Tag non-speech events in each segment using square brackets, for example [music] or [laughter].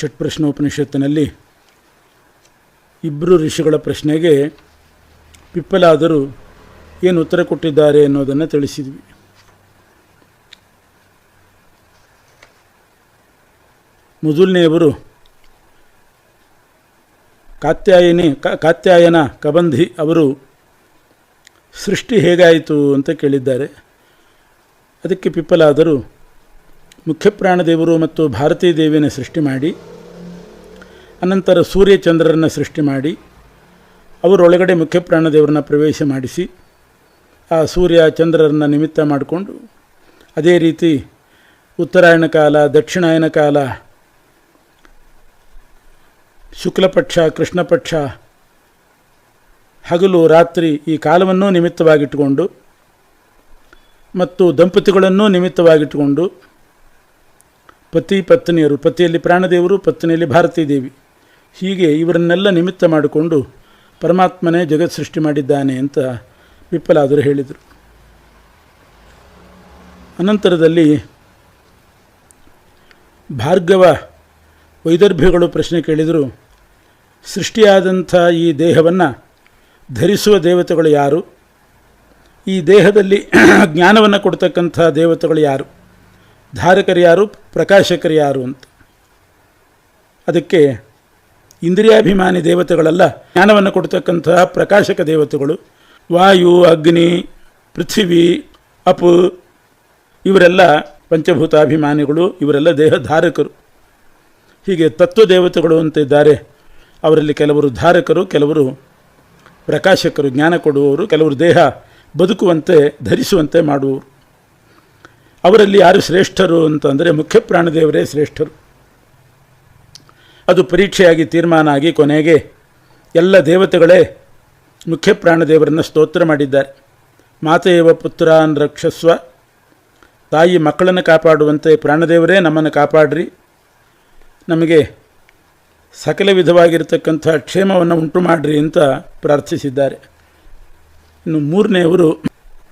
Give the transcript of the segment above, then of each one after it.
ಷಟ್ಪ್ರಶ್ನೋಪನಿಷತ್ತಿನಲ್ಲಿ ಇಬ್ಬರು ಋಷಿಗಳ ಪ್ರಶ್ನೆಗೆ ಪಿಪ್ಪಲಾದರು ಏನು ಉತ್ತರ ಕೊಟ್ಟಿದ್ದಾರೆ ಅನ್ನೋದನ್ನು ತಿಳಿಸಿದ್ವಿ. ಮೊದಲನೆಯವರು ಕಾತ್ಯಾಯನಿ ಕಾತ್ಯಾಯನ ಕಬಂಧಿ ಅವರು ಸೃಷ್ಟಿ ಹೇಗಾಯಿತು ಅಂತ ಕೇಳಿದ್ದಾರೆ. ಅದಕ್ಕೆ ಪಿಪ್ಪಲಾದರು ಮುಖ್ಯ ಪ್ರಾಣದೇವರು ಮತ್ತು ಭಾರತೀ ದೇವಿಯನ್ನು ಸೃಷ್ಟಿ ಮಾಡಿ, ಅನಂತರ ಸೂರ್ಯ ಚಂದ್ರರನ್ನು ಸೃಷ್ಟಿ ಮಾಡಿ, ಅವರೊಳಗಡೆ ಮುಖ್ಯ ಪ್ರಾಣದೇವರನ್ನ ಪ್ರವೇಶ ಮಾಡಿಸಿ, ಆ ಸೂರ್ಯ ಚಂದ್ರರನ್ನು ನಿಮಿತ್ತ ಮಾಡಿಕೊಂಡು, ಅದೇ ರೀತಿ ಉತ್ತರಾಯಣ ಕಾಲ, ದಕ್ಷಿಣಾಯನ ಕಾಲ, ಶುಕ್ಲಪಕ್ಷ, ಕೃಷ್ಣಪಕ್ಷ, ಹಗಲು, ರಾತ್ರಿ ಈ ಕಾಲವನ್ನೂ ನಿಮಿತ್ತವಾಗಿಟ್ಟುಕೊಂಡು ಮತ್ತು ದಂಪತಿಗಳನ್ನೂ ನಿಮಿತ್ತವಾಗಿಟ್ಟುಕೊಂಡು ಪತಿ ಪತ್ನಿಯರು ಪತಿಯಲ್ಲಿ ಪ್ರಾಣದೇವರು, ಪತ್ನಿಯಲ್ಲಿ ಭಾರತೀ ದೇವಿ. ಹೀಗೆ ಇವರನ್ನೆಲ್ಲ ನಿಮಿತ್ತ ಮಾಡಿಕೊಂಡು ಪರಮಾತ್ಮನೇ ಜಗತ್ ಸೃಷ್ಟಿ ಮಾಡಿದ್ದಾನೆ ಅಂತ ವಿಪ್ಪಲಾದರು ಹೇಳಿದರು. ಅನಂತರದಲ್ಲಿ ಭಾರ್ಗವ ವೈದರ್ಭ್ಯಗಳು ಪ್ರಶ್ನೆ ಕೇಳಿದರು, ಸೃಷ್ಟಿಯಾದಂಥ ಈ ದೇಹವನ್ನು ಧರಿಸುವ ದೇವತೆಗಳು ಯಾರು? ಈ ದೇಹದಲ್ಲಿ [clears throat] ಜ್ಞಾನವನ್ನು ಕೊಡ್ತಕ್ಕಂಥ ದೇವತೆಗಳು ಯಾರು? ಧಾರಕರು ಯಾರು? ಪ್ರಕಾಶಕರು ಯಾರು ಅಂತ. ಅದಕ್ಕೆ ಇಂದ್ರಿಯಾಭಿಮಾನಿ ದೇವತೆಗಳೆಲ್ಲ, ಜ್ಞಾನವನ್ನು ಕೊಡ್ತಕ್ಕಂತಹ ಪ್ರಕಾಶಕ ದೇವತೆಗಳು, ವಾಯು, ಅಗ್ನಿ, ಪೃಥ್ವಿ, ಅಪು, ಇವರೆಲ್ಲ ಪಂಚಭೂತಾಭಿಮಾನಿಗಳು, ಇವರೆಲ್ಲ ದೇಹ ಧಾರಕರು ಹೀಗೆ ತತ್ವ ದೇವತೆಗಳು ಅಂತ ಇದ್ದಾರೆ. ಅವರಲ್ಲಿ ಕೆಲವರು ಧಾರಕರು, ಕೆಲವರು ಪ್ರಕಾಶಕರು, ಜ್ಞಾನ ಕೊಡುವವರು, ಕೆಲವರು ದೇಹ ಬದುಕುವಂತೆ, ಧರಿಸುವಂತೆ ಮಾಡುವವರು. ಅವರಲ್ಲಿ ಯಾರು ಶ್ರೇಷ್ಠರು ಅಂತಂದರೆ ಮುಖ್ಯ ಪ್ರಾಣದೇವರೇ ಶ್ರೇಷ್ಠರು. ಅದು ಪರೀಕ್ಷೆಯಾಗಿ ತೀರ್ಮಾನ ಆಗಿ ಕೊನೆಗೆ ಎಲ್ಲ ದೇವತೆಗಳೇ ಮುಖ್ಯ ಪ್ರಾಣದೇವರನ್ನು ಸ್ತೋತ್ರ ಮಾಡಿದ್ದಾರೆ. ಮಾತೆಯವ ಪುತ್ರಾನ್ ರಕ್ಷಸ್ವ, ತಾಯಿ ಮಕ್ಕಳನ್ನು ಕಾಪಾಡುವಂತೆ ಪ್ರಾಣದೇವರೇ ನಮ್ಮನ್ನು ಕಾಪಾಡ್ರಿ. ನಮಗೆ ಸಕಲ ವಿಧವಾಗಿರತಕ್ಕಂಥ ಕ್ಷೇಮವನ್ನು ಉಂಟು ಮಾಡಿರಿ ಅಂತ ಪ್ರಾರ್ಥಿಸಿದ್ದಾರೆ. ಇನ್ನು ಮೂರನೆಯವರು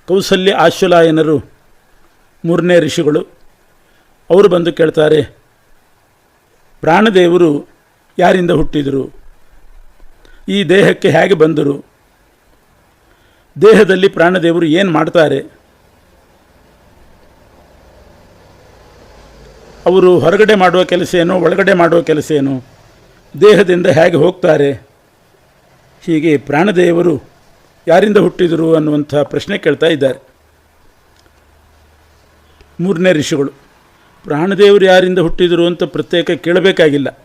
ಕೌಸಲ್ಯ ಆಶ್ವಲಾಯನರು ಮೂರನೇ ಋಷಿಗಳು. ಅವರು ಬಂದು ಕೇಳ್ತಾರೆ, ಪ್ರಾಣದೇವರು ಯಾರಿಂದ ಹುಟ್ಟಿದರು? ಈ ದೇಹಕ್ಕೆ ಹೇಗೆ ಬಂದರು? ದೇಹದಲ್ಲಿ ಪ್ರಾಣದೇವರು ಏನು ಮಾಡ್ತಾರೆ? ಅವರು ಹೊರಗಡೆ ಮಾಡುವ ಕೆಲಸ ಏನು, ಒಳಗಡೆ ಮಾಡುವ ಕೆಲಸ ಏನು? ದೇಹದಿಂದ ಹೇಗೆ ಹೋಗ್ತಾರೆ? ಹೀಗೆ ಪ್ರಾಣದೇವರು ಯಾರಿಂದ ಹುಟ್ಟಿದರು ಅನ್ನುವಂಥ ಪ್ರಶ್ನೆ ಕೇಳ್ತಾ ಇದ್ದಾರೆ. ಮೂರನೇ ಋಷಿಗಳು. ಪ್ರಾಣದೇವರು ಯಾರಿಂದ ಹುಟ್ಟಿದರು ಅಂತ ಪ್ರತ್ಯೇಕ ಕೇಳಬೇಕಾಗಿಲ್ಲ.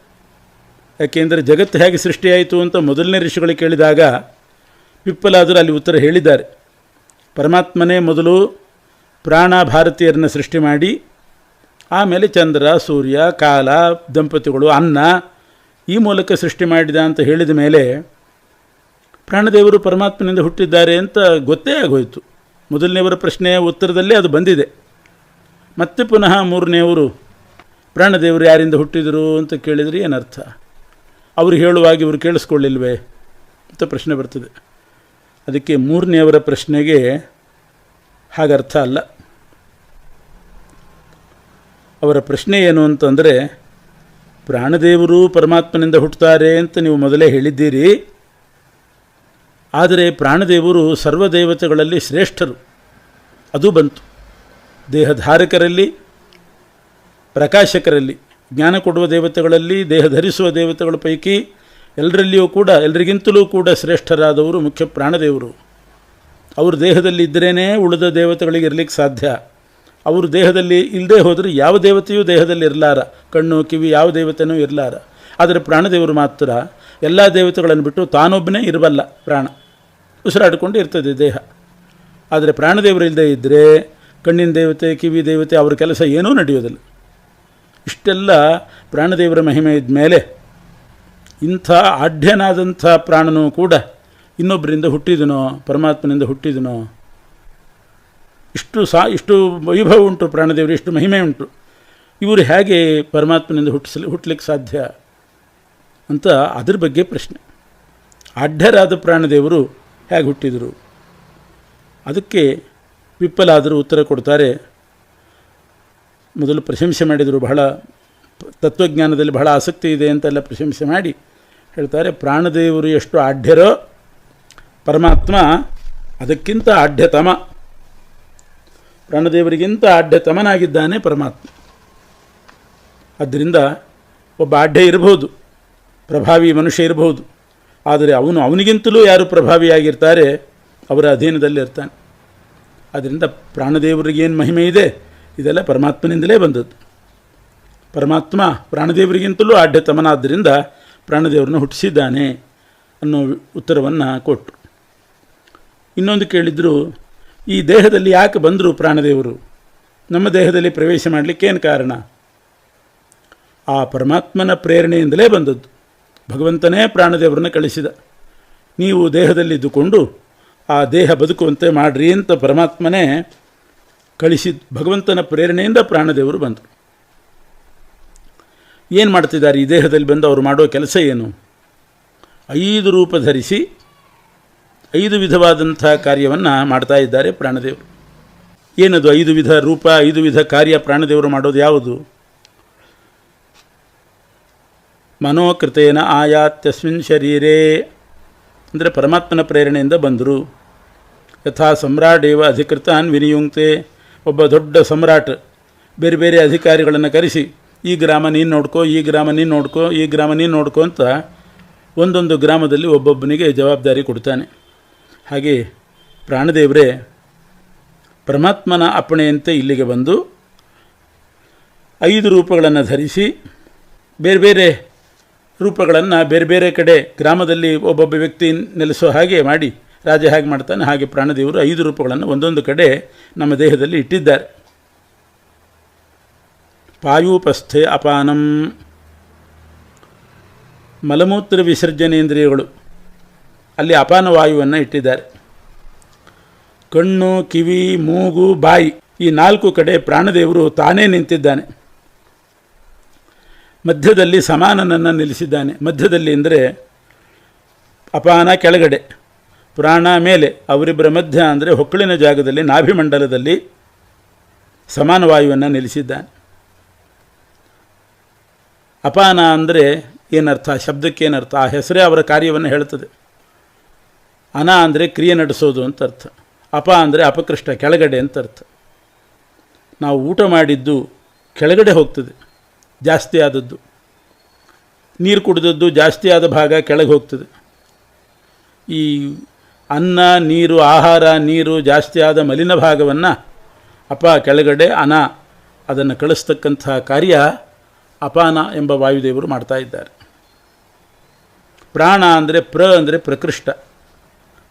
ಯಾಕೆಂದರೆ ಜಗತ್ತು ಹೇಗೆ ಸೃಷ್ಟಿಯಾಯಿತು ಅಂತ ಮೊದಲನೇ ಋಷಿಗಳು ಕೇಳಿದಾಗ ವಿಪ್ಪಲಾದರೂ ಅಲ್ಲಿ ಉತ್ತರ ಹೇಳಿದ್ದಾರೆ. ಪರಮಾತ್ಮನೇ ಮೊದಲು ಪ್ರಾಣ ಭಾರತೀಯರನ್ನು ಸೃಷ್ಟಿ ಮಾಡಿ, ಆಮೇಲೆ ಚಂದ್ರ, ಸೂರ್ಯ, ಕಾಲ, ದಂಪತಿಗಳು, ಅನ್ನ ಈ ಮೂಲಕ ಸೃಷ್ಟಿ ಮಾಡಿದ ಅಂತ ಹೇಳಿದ ಮೇಲೆ ಪ್ರಾಣದೇವರು ಪರಮಾತ್ಮನಿಂದ ಹುಟ್ಟಿದ್ದಾರೆ ಅಂತ ಗೊತ್ತೇ ಆಗೋಯಿತು. ಮೊದಲನೇವರ ಪ್ರಶ್ನೆಯ ಉತ್ತರದಲ್ಲೇ ಅದು ಬಂದಿದೆ. ಮತ್ತೆ ಪುನಃ ಮೂರನೆಯವರು ಪ್ರಾಣದೇವರು ಯಾರಿಂದ ಹುಟ್ಟಿದರು ಅಂತ ಕೇಳಿದರೆ ಏನರ್ಥ? ಅವರು ಹೇಳುವಾಗ ಇವರು ಕೇಳಿಸ್ಕೊಳ್ಳಿಲ್ವೇ ಅಂತ ಪ್ರಶ್ನೆ ಬರ್ತದೆ. ಅದಕ್ಕೆ ಮೂರನೆಯವರ ಪ್ರಶ್ನೆಗೆ ಹಾಗರ್ಥ ಅಲ್ಲ. ಅವರ ಪ್ರಶ್ನೆ ಏನು ಅಂತಂದರೆ, ಪ್ರಾಣದೇವರು ಪರಮಾತ್ಮನಿಂದ ಹುಟ್ಟುತ್ತಾರೆ ಅಂತ ನೀವು ಮೊದಲೇ ಹೇಳಿದ್ದೀರಿ. ಆದರೆ ಪ್ರಾಣದೇವರು ಸರ್ವದೇವತೆಗಳಲ್ಲಿ ಶ್ರೇಷ್ಠರು. ಅದು ಬಂತು. ದೇಹಧಾರಕರಲ್ಲಿ, ಪ್ರಕಾಶಕರಲ್ಲಿ, ಜ್ಞಾನ ಕೊಡುವ ದೇವತೆಗಳಲ್ಲಿ ದೇಹ ಧರಿಸುವ ದೇವತೆಗಳ ಪೈಕಿ ಎಲ್ಲರಲ್ಲಿಯೂ ಕೂಡ ಎಲ್ಲರಿಗಿಂತಲೂ ಕೂಡ ಶ್ರೇಷ್ಠರಾದವರು ಮುಖ್ಯ ಪ್ರಾಣದೇವರು. ಅವರು ದೇಹದಲ್ಲಿ ಇದ್ದರೇ ಉಳಿದ ದೇವತೆಗಳಿಗೆ ಇರಲಿಕ್ಕೆ ಸಾಧ್ಯ. ಅವರು ದೇಹದಲ್ಲಿ ಇಲ್ಲದೆ ಹೋದರೆ ಯಾವ ದೇವತೆಯೂ ದೇಹದಲ್ಲಿ ಇರಲಾರ. ಕಣ್ಣು, ಕಿವಿ, ಯಾವ ದೇವತೆಯೂ ಇರಲಾರ. ಆದರೆ ಪ್ರಾಣದೇವರು ಮಾತ್ರ ಎಲ್ಲ ದೇವತೆಗಳನ್ನು ಬಿಟ್ಟು ತಾನೊಬ್ಬನೇ ಇರಬಲ್ಲ ಪ್ರಾಣ. ಉಸಿರಾಡಿಕೊಂಡು ಇರ್ತದೆ ದೇಹ. ಆದರೆ ಪ್ರಾಣದೇವರು ಇಲ್ಲದೆ ಇದ್ದರೆ ಕಣ್ಣಿನ ದೇವತೆ, ಕಿವಿ ದೇವತೆ, ಅವರ ಕೆಲಸ ಏನೂ ನಡೆಯೋದಿಲ್ಲ. ಇಷ್ಟೆಲ್ಲ ಪ್ರಾಣದೇವರ ಮಹಿಮೆ ಇದ್ಮೇಲೆ ಇಂಥ ಆಢ್ಯನಾದಂಥ ಪ್ರಾಣನೂ ಕೂಡ ಇನ್ನೊಬ್ಬರಿಂದ ಹುಟ್ಟಿದನೋ, ಪರಮಾತ್ಮನಿಂದ ಹುಟ್ಟಿದನೋ, ಇಷ್ಟು ಸಾ, ಇಷ್ಟು ವೈಭವ ಉಂಟು ಪ್ರಾಣದೇವರು, ಇಷ್ಟು ಮಹಿಮೆ ಉಂಟು. ಇವರು ಹೇಗೆ ಪರಮಾತ್ಮನಿಂದ ಹುಟ್ಟಿಸಲಿ ಹುಟ್ಟಲಿಕ್ಕೆ ಸಾಧ್ಯ ಅಂತ ಅದ್ರ ಬಗ್ಗೆ ಪ್ರಶ್ನೆ. ಅಡ್ಡರಾದ ಪ್ರಾಣದೇವರು ಹೇಗೆ ಹುಟ್ಟಿದರು? ಅದಕ್ಕೆ ವಿಪ್ಪಲಾದರೂ ಉತ್ತರ ಕೊಡ್ತಾರೆ. ಮೊದಲು ಪ್ರಶಂಸೆ ಮಾಡಿದರು ಬಹಳ ತತ್ವಜ್ಞಾನದಲ್ಲಿ ಬಹಳ ಆಸಕ್ತಿ ಇದೆ ಅಂತೆಲ್ಲ ಪ್ರಶಂಸೆ ಮಾಡಿ ಹೇಳ್ತಾರೆ, ಪ್ರಾಣದೇವರು ಎಷ್ಟು ಆಢ್ಯರೋ ಪರಮಾತ್ಮ ಅದಕ್ಕಿಂತ ಆಢ್ಯತಮ. ಪ್ರಾಣದೇವರಿಗಿಂತ ಆಢ್ಯತಮನಾಗಿದ್ದಾನೆ ಪರಮಾತ್ಮ. ಆದ್ದರಿಂದ ಒಬ್ಬ ಆಢ್ಯ ಇರಬಹುದು, ಪ್ರಭಾವಿ ಮನುಷ್ಯ ಇರಬಹುದು, ಆದರೆ ಅವನು ಅವನಿಗಿಂತಲೂ ಯಾರು ಪ್ರಭಾವಿಯಾಗಿರ್ತಾರೆ, ಅವರ ಅಧೀನದಲ್ಲಿ ಇರ್ತಾನೆ ಆದ್ದರಿಂದ ಪ್ರಾಣದೇವರಿಗೇನು ಮಹಿಮೆ ಇದೆ? ಇದೆಲ್ಲ ಪರಮಾತ್ಮನಿಂದಲೇ ಬಂದದ್ದು. ಪರಮಾತ್ಮ ಪ್ರಾಣದೇವರಿಗಿಂತಲೂ ಆಢ್ಯತಮನಾದ್ದರಿಂದ ಪ್ರಾಣದೇವರನ್ನು ಹುಟ್ಟಿಸಿದ್ದಾನೆ ಅನ್ನೋ ಉತ್ತರವನ್ನು ಕೊಟ್ಟರು ಇನ್ನೊಂದು ಕೇಳಿದರು, ಈ ದೇಹದಲ್ಲಿ ಯಾಕೆ ಬಂದರು ಪ್ರಾಣದೇವರು? ನಮ್ಮ ದೇಹದಲ್ಲಿ ಪ್ರವೇಶ ಮಾಡಲಿಕ್ಕೆ ಏನು ಕಾರಣ? ಆ ಪರಮಾತ್ಮನ ಪ್ರೇರಣೆಯಿಂದಲೇ ಬಂದದ್ದು. ಭಗವಂತನೇ ಪ್ರಾಣದೇವರನ್ನು ಕಳಿಸಿದ. ನೀವು ದೇಹದಲ್ಲಿದ್ದುಕೊಂಡು ಆ ದೇಹ ಬದುಕುವಂತೆ ಮಾಡ್ರಿ ಅಂತ ಪರಮಾತ್ಮನೇ ಕಳಿಸಿದ ಭಗವಂತನ ಪ್ರೇರಣೆಯಿಂದ ಪ್ರಾಣದೇವರು ಬಂದರು. ಏನು ಮಾಡ್ತಿದ್ದಾರೆ? ಈ ದೇಹದಲ್ಲಿ ಬಂದು ಅವರು ಮಾಡೋ ಕೆಲಸ ಏನು? ಐದು ರೂಪ ಧರಿಸಿ ಐದು ವಿಧವಾದಂಥ ಕಾರ್ಯವನ್ನು ಮಾಡ್ತಾ ಇದ್ದಾರೆ ಪ್ರಾಣದೇವರು. ಏನದು ಐದು ವಿಧ ರೂಪ, ಐದು ವಿಧ ಕಾರ್ಯ ಪ್ರಾಣದೇವರು ಮಾಡೋದು ಯಾವುದು? ಮನೋಕೃತೇನ ಆಯಾತ್ಯಸ್ಮಿನ್ ಶರೀರೇ ಅಂದರೆ ಪರಮಾತ್ಮನ ಪ್ರೇರಣೆಯಿಂದ ಬಂದರು. ಯಥಾ ಸಮ್ರಾಟೇವ ಅಧಿಕೃತಾನ್ ವಿನಿಯುಂಕ್ತೆ. ಒಬ್ಬ ದೊಡ್ಡ ಸಮ್ರಾಟ್, ಬೇರೆ ಬೇರೆ ಅಧಿಕಾರಿಗಳನ್ನು ಕರೆಸಿ, ಈ ಗ್ರಾಮ ನೀನು ನೋಡ್ಕೋ, ಈ ಗ್ರಾಮ ನೀನು ನೋಡ್ಕೋ, ಈ ಗ್ರಾಮ ನೀನು ನೋಡ್ಕೋ ಅಂತ ಒಂದೊಂದು ಗ್ರಾಮದಲ್ಲಿ ಒಬ್ಬೊಬ್ಬನಿಗೆ ಜವಾಬ್ದಾರಿ ಕೊಡ್ತಾನೆ. ಹಾಗೆ ಪ್ರಾಣದೇವರೇ, ಪರಮಾತ್ಮನ ಅಪ್ಪಣೆಯಂತೆ ಇಲ್ಲಿಗೆ ಬಂದು ಐದು ರೂಪಗಳನ್ನು ಧರಿಸಿ, ಬೇರೆ ಬೇರೆ ರೂಪಗಳನ್ನು ಬೇರೆ ಬೇರೆ ಕಡೆ ಗ್ರಾಮದಲ್ಲಿ ಒಬ್ಬೊಬ್ಬ ವ್ಯಕ್ತಿ ನೆಲೆಸೋ ಹಾಗೆ ಮಾಡಿ ರಾಜ ಹಾಗೆ ಮಾಡ್ತಾನೆ, ಹಾಗೆ ಪ್ರಾಣದೇವರು ಐದು ರೂಪಗಳನ್ನು ಒಂದೊಂದು ಕಡೆ ನಮ್ಮ ದೇಹದಲ್ಲಿ ಇಟ್ಟಿದ್ದಾರೆ. ಪಾಯೂಪಸ್ಥೆ ಅಪಾನಂ. ಮಲಮೂತ್ರ ವಿಸರ್ಜನೇಂದ್ರಿಯಗಳು ಅಲ್ಲಿ ಅಪಾನ ವಾಯುವನ್ನು ಇಟ್ಟಿದ್ದಾರೆ. ಕಣ್ಣು, ಕಿವಿ, ಮೂಗು, ಬಾಯಿ ಈ ನಾಲ್ಕು ಕಡೆ ಪ್ರಾಣದೇವರು ತಾನೇ ನಿಂತಿದ್ದಾನೆ. ಮಧ್ಯದಲ್ಲಿ ಸಮಾನನನ್ನು ನಿಲ್ಲಿಸಿದ್ದಾನೆ. ಮಧ್ಯದಲ್ಲಿ ಅಂದರೆ ಅಪಾನ ಕೆಳಗಡೆ, ಪ್ರಾಣ ಮೇಲೆ, ಅವರಿಬ್ಬರ ಮಧ್ಯ ಅಂದರೆ ಹೊಕ್ಕಳಿನ ಜಾಗದಲ್ಲಿ ನಾಭಿಮಂಡಲದಲ್ಲಿ ಸಮಾನ ವಾಯುವನ್ನು ನಿಲ್ಲಿಸಿದ್ದಾನೆ. ಅಪಾನ ಅಂದರೆ ಏನರ್ಥ? ಶಬ್ದಕ್ಕೇನರ್ಥ ಆ ಹೆಸರೇ ಅವರ ಕಾರ್ಯವನ್ನು ಹೇಳ್ತದೆ ಅನ ಅಂದರೆ ಕ್ರಿಯೆ ನಡೆಸೋದು ಅಂತ ಅರ್ಥ. ಅಪ ಅಂದರೆ ಅಪಕೃಷ್ಟ, ಕೆಳಗಡೆ ಅಂತ ಅರ್ಥ. ನಾವು ಊಟ ಮಾಡಿದ್ದು ಕೆಳಗಡೆ ಹೋಗ್ತದೆ. ಜಾಸ್ತಿ ಆದದ್ದು. ನೀರು ಕುಡಿದದ್ದು ಜಾಸ್ತಿ ಆದ ಭಾಗ ಕೆಳಗೆ ಹೋಗ್ತದೆ. ಈ ಅನ್ನ, ನೀರು, ಆಹಾರ, ನೀರು ಜಾಸ್ತಿ ಆದ ಮಲಿನ ಭಾಗವನ್ನು ಅಪ ಕೆಳಗಡೆ ಅನ ಅದನ್ನು ಕಳಿಸ್ತಕ್ಕಂಥ ಕಾರ್ಯ ಅಪಾನ ಎಂಬ ವಾಯುದೇವರು ಮಾಡ್ತಾ ಇದ್ದಾರೆ. ಪ್ರಾಣ ಅಂದರೆ ಪ್ರ ಅಂದರೆ ಪ್ರಕೃಷ್ಟ.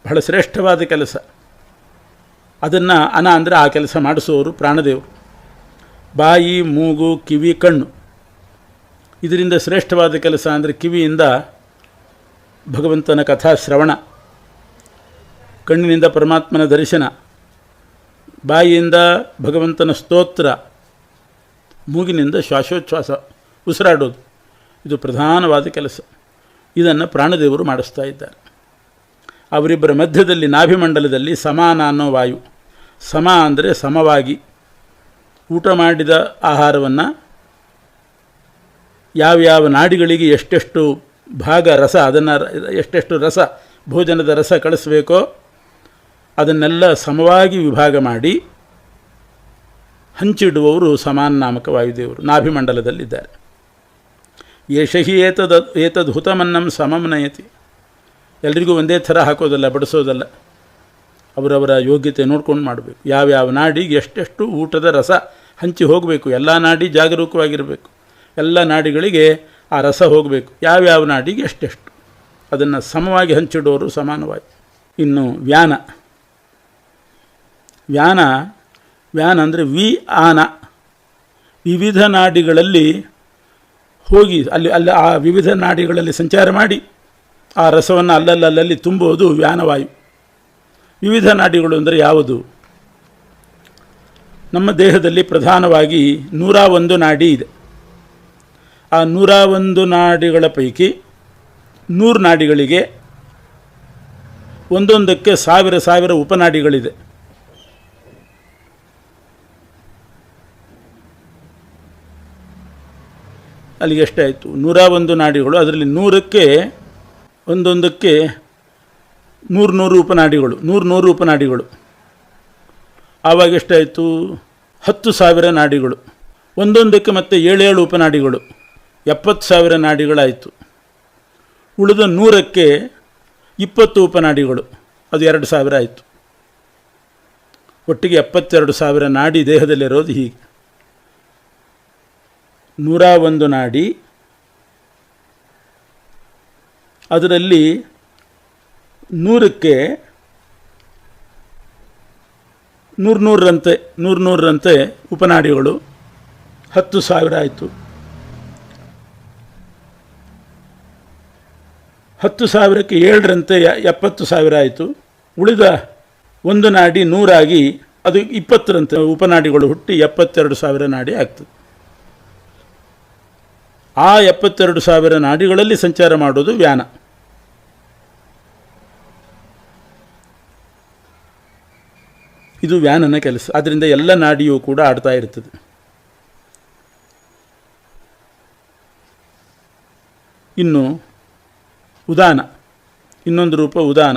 ಬಹಳ ಶ್ರೇಷ್ಠವಾದ ಕೆಲಸ. ಅದನ್ನು ಅನ ಅಂದರೆ ಆ ಕೆಲಸ ಮಾಡಿಸುವವರು ಪ್ರಾಣದೇವರು. ಬಾಯಿ, ಮೂಗು, ಕಿವಿ, ಕಣ್ಣು. ಇದರಿಂದ ಶ್ರೇಷ್ಠವಾದ ಕೆಲಸ ಅಂದರೆ ಕಿವಿಯಿಂದ ಭಗವಂತನ ಕಥಾ ಶ್ರವಣ ಕಣ್ಣಿನಿಂದ ಪರಮಾತ್ಮನ ದರ್ಶನ, ಬಾಯಿಯಿಂದ ಭಗವಂತನ ಸ್ತೋತ್ರ, ಮೂಗಿನಿಂದ ಶ್ವಾಸೋಚ್ಛ್ವಾಸ ಉಸಿರಾಡೋದು. ಇದು ಪ್ರಧಾನವಾದ ಕೆಲಸ. ಇದನ್ನು ಪ್ರಾಣದೇವರು ಮಾಡಿಸ್ತಾ ಇದ್ದಾರೆ. ಅವರಿಬ್ಬರ ಮಧ್ಯದಲ್ಲಿ ನಾಭಿಮಂಡಲದಲ್ಲಿ ಸಮಾನ ಅನ್ನೋ ವಾಯು. ಸಮ ಅಂದರೆ ಸಮವಾಗಿ. ಊಟ ಮಾಡಿದ ಆಹಾರವನ್ನು ಯಾವ್ಯಾವ ನಾಡಿಗಳಿಗೆ ಎಷ್ಟೆಷ್ಟು ಭಾಗ ರಸ, ಅದನ್ನು ಎಷ್ಟೆಷ್ಟು ರಸ, ಭೋಜನದ ರಸ ಕಳಿಸ್ಬೇಕೋ ಅದನ್ನೆಲ್ಲ ಸಮವಾಗಿ ವಿಭಾಗ ಮಾಡಿ ಹಂಚಿಡುವವರು ಸಮಾನ ನಾಮಕ ವಾಯುದೇವರು ನಾಭಿಮಂಡಲದಲ್ಲಿದ್ದಾರೆ ಯಶಹಿ ಏತದ, ಏತದ್ ಹುತಮನ್ನಂ ಸಮಂ ನಯತಿ. ಎಲ್ರಿಗೂ ಒಂದೇ ಥರ ಹಾಕೋದಲ್ಲ, ಬಡಿಸೋದಲ್ಲ. ಅವರವರ ಯೋಗ್ಯತೆ ನೋಡ್ಕೊಂಡು ಮಾಡಬೇಕು. ಯಾವ್ಯಾವ ನಾಡಿಗೆ ಎಷ್ಟೆಷ್ಟು ಊಟದ ರಸ ಹಂಚಿ ಹೋಗಬೇಕು, ಎಲ್ಲ ನಾಡಿ ಜಾಗರೂಕವಾಗಿರಬೇಕು. ಎಲ್ಲ ನಾಡಿಗಳಿಗೆ ಆ ರಸ ಹೋಗಬೇಕು. ಯಾವ್ಯಾವ ನಾಡಿಗೆ ಎಷ್ಟೆಷ್ಟು. ಅದನ್ನು ಸಮವಾಗಿ ಹಂಚಿಡೋರು ಸಮಾನವಾಗಿ. ಇನ್ನು ವ್ಯಾನ. ವ್ಯಾನ ವ್ಯಾನ ಅಂದರೆ ವಿ ಆನ. ವಿವಿಧ ನಾಡಿಗಳಲ್ಲಿ ಹೋಗಿ, ಅಲ್ಲಿ ಅಲ್ಲಿ ಆ ವಿವಿಧ ನಾಡಿಗಳಲ್ಲಿ ಸಂಚಾರ ಮಾಡಿ, ಆ ರಸವನ್ನು ಅಲ್ಲಲ್ಲಲ್ಲಿ ತುಂಬುವುದು ವ್ಯಾನವಾಯು. ವಿವಿಧ ನಾಡಿಗಳು ಅಂದರೆ ಯಾವುದು. ನಮ್ಮ ದೇಹದಲ್ಲಿ ಪ್ರಧಾನವಾಗಿ ನೂರ ಒಂದು ನಾಡಿ ಇದೆ. ಆ ನೂರ ಒಂದು ನಾಡಿಗಳ ಪೈಕಿ ನೂರು ನಾಡಿಗಳಿಗೆ ಒಂದೊಂದಕ್ಕೆ ಸಾವಿರ ಸಾವಿರ ಉಪನಾಡಿಗಳಿದೆ. ಅಲ್ಲಿಗೆ ಎಷ್ಟಾಯಿತು ನೂರ ಒಂದು ನಾಡಿಗಳು, ಅದರಲ್ಲಿ ನೂರಕ್ಕೆ ಒಂದೊಂದಕ್ಕೆ ನೂರು ನೂರು ಉಪನಾಡಿಗಳು ನೂರು ನೂರು ಉಪನಾಡಿಗಳು. ಆವಾಗ ಎಷ್ಟಾಯಿತು ಹತ್ತು ಸಾವಿರ ನಾಡಿಗಳು. ಒಂದೊಂದಕ್ಕೆ ಮತ್ತೆ ಏಳೇಳು ಉಪನಾಡಿಗಳು. ಎಪ್ಪತ್ತು ಸಾವಿರ ನಾಡಿಗಳಾಯಿತು. ಉಳಿದ ನೂರಕ್ಕೆ ಇಪ್ಪತ್ತು ಉಪನಾಡಿಗಳು. ಅದು ಎರಡು ಸಾವಿರ ಆಯಿತು. ಒಟ್ಟಿಗೆ ಎಪ್ಪತ್ತೆರಡು ಸಾವಿರ ನಾಡಿ ದೇಹದಲ್ಲಿರೋದು ಹೀಗೆ. ನೂರ ಒಂದು ನಾಡಿ. ಅದರಲ್ಲಿ ನೂರಕ್ಕೆ ನೂರು ನೂರರಂತೆ ನೂರು ನೂರರಂತೆ ಉಪನಾಡಿಗಳು. ಹತ್ತು ಸಾವಿರ ಆಯಿತು. ಹತ್ತು ಸಾವಿರಕ್ಕೆ ಏಳರಂತೆ ಎಪ್ಪತ್ತು ಸಾವಿರ ಆಯಿತು. ಉಳಿದ ಒಂದು ನಾಡಿ ನೂರಾಗಿ ಅದು ಇಪ್ಪತ್ತರಂತೆ. ಉಪನಾಡಿಗಳು ಹುಟ್ಟಿ ಎಪ್ಪತ್ತೆರಡು ಸಾವಿರ ನಾಡಿ ಆಗ್ತದೆ. ಆ ಎಪ್ಪತ್ತೆರಡು ಸಾವಿರ ನಾಡಿಗಳಲ್ಲಿ ಸಂಚಾರ ಮಾಡೋದು ವ್ಯಾನ. ಇದು ವ್ಯಾನನ ಕೆಲಸ. ಆದ್ದರಿಂದ ಎಲ್ಲ ನಾಡಿಯೂ ಕೂಡ ಆಡ್ತಾ ಇರ್ತದೆ. ಇನ್ನು ಉದಾನ. ಇನ್ನೊಂದು ರೂಪ ಉದಾನ.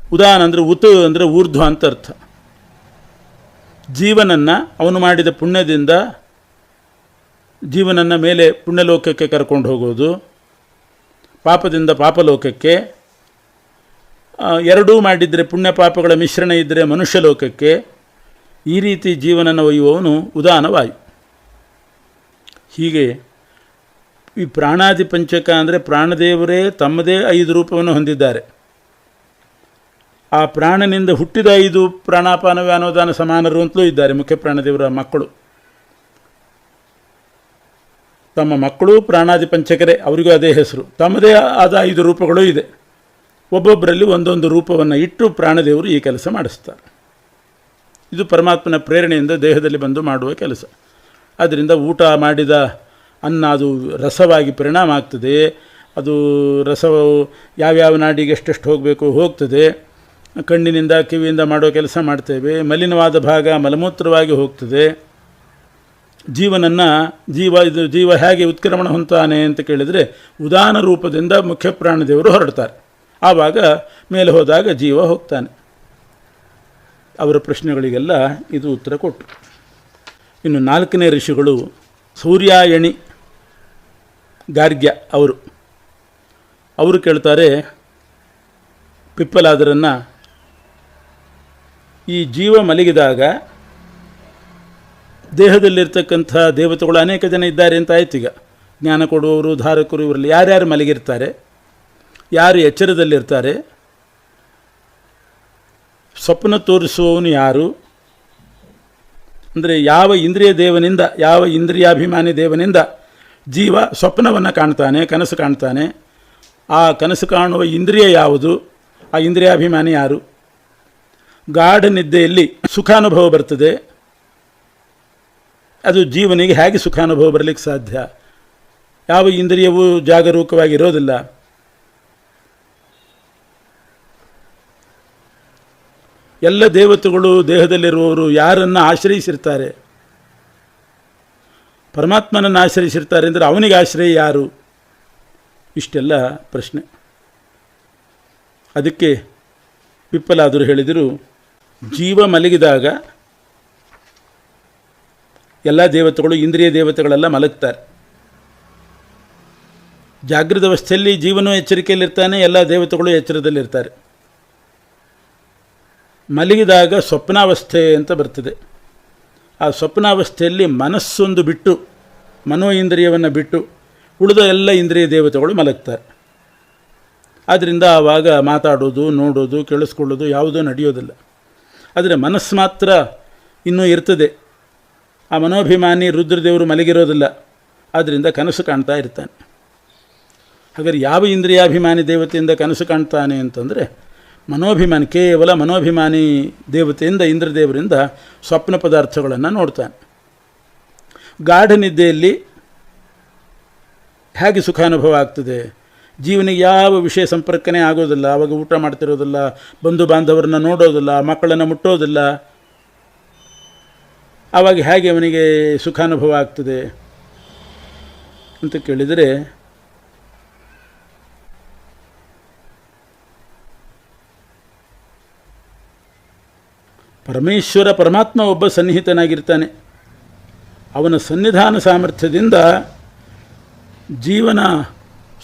ಉದಾನ ಅಂದರೆ ಉತ್ ಅಂದರೆ ಊರ್ಧ್ವ ಅಂತ ಅರ್ಥ. ಜೀವನನ್ನು ಅವನು ಮಾಡಿದ ಪುಣ್ಯದಿಂದ ಜೀವನನ್ನು ಮೇಲೆ ಪುಣ್ಯಲೋಕಕ್ಕೆ ಕರ್ಕೊಂಡು ಹೋಗೋದು, ಪಾಪದಿಂದ ಪಾಪಲೋಕಕ್ಕೆ ಎರಡೂ ಮಾಡಿದರೆ ಪುಣ್ಯ ಪಾಪಗಳ ಮಿಶ್ರಣ ಇದ್ದರೆ ಮನುಷ್ಯ ಲೋಕಕ್ಕೆ ಈ ರೀತಿ ಜೀವನನ ಒಯ್ಯುವವನು ಉದಾನವಾಯು. ಹೀಗೆ ಈ ಪ್ರಾಣಾದಿ ಪಂಚಕ ಅಂದರೆ ಪ್ರಾಣದೇವರೇ ತಮ್ಮದೇ ಐದು ರೂಪವನ್ನು ಹೊಂದಿದ್ದಾರೆ. ಆ ಪ್ರಾಣನಿಂದ ಹುಟ್ಟಿದ ಐದು ಪ್ರಾಣಾಪಾನ ವ್ಯಾನೋದಾನ ಸಮಾನರು ಅಂತಲೂ ಇದ್ದಾರೆ, ಮುಖ್ಯ ಪ್ರಾಣದೇವರ ಮಕ್ಕಳು. ತಮ್ಮ ಮಕ್ಕಳು ಪ್ರಾಣಾದಿ ಪಂಚಕರೇ, ಅವರಿಗೂ ಅದೇ ಹೆಸರು. ತಮ್ಮದೇ ಆದ ಐದು ರೂಪಗಳು ಇದೆ. ಒಬ್ಬೊಬ್ಬರಲ್ಲಿ ಒಂದೊಂದು ರೂಪವನ್ನು ಇಟ್ಟು ಪ್ರಾಣದೇವರು ಈ ಕೆಲಸ ಮಾಡಿಸ್ತಾರೆ. ಇದು ಪರಮಾತ್ಮನ ಪ್ರೇರಣೆಯಿಂದ ದೇಹದಲ್ಲಿ ಬಂದು ಮಾಡುವ ಕೆಲಸ. ಆದ್ದರಿಂದ ಊಟ ಮಾಡಿದ ಅನ್ನ ಅದು ರಸವಾಗಿ ಪರಿಣಾಮ ಆಗ್ತದೆ. ಅದು ರಸವು ಯಾವ್ಯಾವ ನಾಡಿಗೆ ಎಷ್ಟೆಷ್ಟು ಹೋಗಬೇಕು ಹೋಗ್ತದೆ. ಕಣ್ಣಿನಿಂದ ಕಿವಿಯಿಂದ ಮಾಡೋ ಕೆಲಸ ಮಾಡ್ತೇವೆ. ಮಲಿನವಾದ ಭಾಗ ಮಲಮೂತ್ರವಾಗಿ ಹೋಗ್ತದೆ. ಜೀವನನ್ನು ಜೀವ ಇದು ಜೀವ ಹೇಗೆ ಉತ್ಕ್ರಮಣ ಹೊಂತಾನೆ ಅಂತ ಕೇಳಿದರೆ ಉದಾನ ರೂಪದಿಂದ ಮುಖ್ಯ ಪ್ರಾಣದೇವರು ಹೊರಡ್ತಾರೆ. ಆವಾಗ ಮೇಲೆ ಹೋದಾಗ ಜೀವ ಹೋಗ್ತಾನೆ. ಅವರ ಪ್ರಶ್ನೆಗಳಿಗೆಲ್ಲ ಇದು ಉತ್ತರ ಕೊಟ್ಟು. ಇನ್ನು ನಾಲ್ಕನೇ ಋಷಿಗಳು ಸೂರ್ಯಾಯಣಿ ಗಾರ್ಗ್ಯ ಅವರು. ಅವರು ಕೇಳ್ತಾರೆ, ಪಿಪ್ಪಲಾದರನ್ನು ಈ ಜೀವ ಮಲಗಿದಾಗ ದೇಹದಲ್ಲಿರ್ತಕ್ಕಂಥ ದೇವತೆಗಳು ಅನೇಕ ಜನ ಇದ್ದಾರೆ ಅಂತ ಆಯ್ತು ಈಗ. ಜ್ಞಾನ ಕೊಡುವವರು, ಧಾರಕರು ಇವರಲ್ಲಿ ಯಾರ್ಯಾರು ಮಲಗಿರ್ತಾರೆ, ಯಾರು ಎಚ್ಚರದಲ್ಲಿರ್ತಾರೆ, ಸ್ವಪ್ನ ತೋರಿಸುವವನು ಯಾರು, ಅಂದರೆ ಯಾವ ಇಂದ್ರಿಯ ದೇವನಿಂದ, ಯಾವ ಇಂದ್ರಿಯಾಭಿಮಾನಿ ದೇವನಿಂದ ಜೀವ ಸ್ವಪ್ನವನ್ನು ಕಾಣ್ತಾನೆ, ಕನಸು ಕಾಣ್ತಾನೆ. ಆ ಕನಸು ಕಾಣುವ ಇಂದ್ರಿಯ ಯಾವುದು? ಆ ಇಂದ್ರಿಯಾಭಿಮಾನಿ ಯಾರು? ಗಾಢ ನಿದ್ದೆಯಲ್ಲಿ ಸುಖಾನುಭವ ಬರ್ತದೆ. ಅದು ಜೀವನಿಗೆ ಹೇಗೆ ಸುಖಾನುಭವ ಬರಲಿಕ್ಕೆ ಸಾಧ್ಯ? ಯಾವ ಇಂದ್ರಿಯವೂ ಜಾಗರೂಕವಾಗಿರೋದಿಲ್ಲ ಎಲ್ಲ ದೇವತೆಗಳು ದೇಹದಲ್ಲಿರುವವರು ಯಾರನ್ನು ಆಶ್ರಯಿಸಿರ್ತಾರೆ? ಪರಮಾತ್ಮನನ್ನು ಆಶ್ರಯಿಸಿರ್ತಾರೆ ಅಂದರೆ ಅವನಿಗೆ ಆಶ್ರಯ ಯಾರು? ಇಷ್ಟೆಲ್ಲ ಪ್ರಶ್ನೆ. ಅದಕ್ಕೆ ಪಿಪ್ಪಲಾದರು ಹೇಳಿದರು, ಜೀವ ಮಲಗಿದಾಗ ಎಲ್ಲ ದೇವತೆಗಳು ಇಂದ್ರಿಯ ದೇವತೆಗಳೆಲ್ಲ ಮಲಗ್ತಾರೆ. ಜಾಗೃತ ಅವಸ್ಥೆಯಲ್ಲಿ ಜೀವನೂ ಎಚ್ಚರಿಕೆಯಲ್ಲಿರ್ತಾನೆ, ಎಲ್ಲ ದೇವತೆಗಳು ಎಚ್ಚರದಲ್ಲಿರ್ತಾರೆ. ಮಲಗಿದಾಗ ಸ್ವಪ್ನಾವಸ್ಥೆ ಅಂತ ಬರ್ತದೆ. ಆ ಸ್ವಪ್ನಾವಸ್ಥೆಯಲ್ಲಿ ಮನಸ್ಸೊಂದು ಬಿಟ್ಟು, ಮನೋ ಇಂದ್ರಿಯವನ್ನು ಬಿಟ್ಟು, ಉಳಿದ ಎಲ್ಲ ಇಂದ್ರಿಯ ದೇವತೆಗಳು ಮಲಗ್ತಾರೆ. ಆದ್ದರಿಂದ ಆವಾಗ ಮಾತಾಡೋದು, ನೋಡೋದು, ಕೇಳಿಸ್ಕೊಳ್ಳೋದು ಯಾವುದೂ ನಡೆಯೋದಿಲ್ಲ. ಆದರೆ ಮನಸ್ಸು ಮಾತ್ರ ಇನ್ನೂ ಇರ್ತದೆ. ಆ ಮನೋಭಿಮಾನಿ ರುದ್ರದೇವರು ಮಲಗಿರೋದಿಲ್ಲ. ಆದ್ದರಿಂದ ಕನಸು ಕಾಣ್ತಾ ಇರ್ತಾನೆ. ಹಾಗಾದರೆ ಯಾವ ಇಂದ್ರಿಯಾಭಿಮಾನಿ ದೇವತೆಯಿಂದ ಕನಸು ಕಾಣ್ತಾನೆ ಅಂತಂದರೆ ಮನೋಭಿಮಾನಿ, ಕೇವಲ ಮನೋಭಿಮಾನಿ ದೇವತೆಯಿಂದ ಇಂದ್ರದೇವರಿಂದ ಸ್ವಪ್ನ ಪದಾರ್ಥಗಳನ್ನು ನೋಡ್ತಾನೆ. ಗಾಢ ನಿದ್ದೆಯಲ್ಲಿ ಹೇಗೆ ಸುಖಾನುಭವ ಆಗ್ತದೆ? ಜೀವನಿಗೆ ಯಾವ ವಿಷಯ ಸಂಪರ್ಕನೇ ಆಗೋದಿಲ್ಲ ಆವಾಗ ಊಟ ಮಾಡ್ತಿರೋದಿಲ್ಲ, ಬಂಧು ಬಾಂಧವರನ್ನ ನೋಡೋದಿಲ್ಲ, ಮಕ್ಕಳನ್ನು ಮುಟ್ಟೋದಿಲ್ಲ. ಆವಾಗ ಹೇಗೆ ಅವನಿಗೆ ಸುಖಾನುಭವ ಆಗ್ತದೆ ಅಂತ ಕೇಳಿದರೆ ಪರಮೇಶ್ವರ ಪರಮಾತ್ಮ ಒಬ್ಬ ಸನ್ನಿಹಿತನಾಗಿರ್ತಾನೆ. ಅವನ ಸನ್ನಿಧಾನ ಸಾಮರ್ಥ್ಯದಿಂದ ಜೀವನ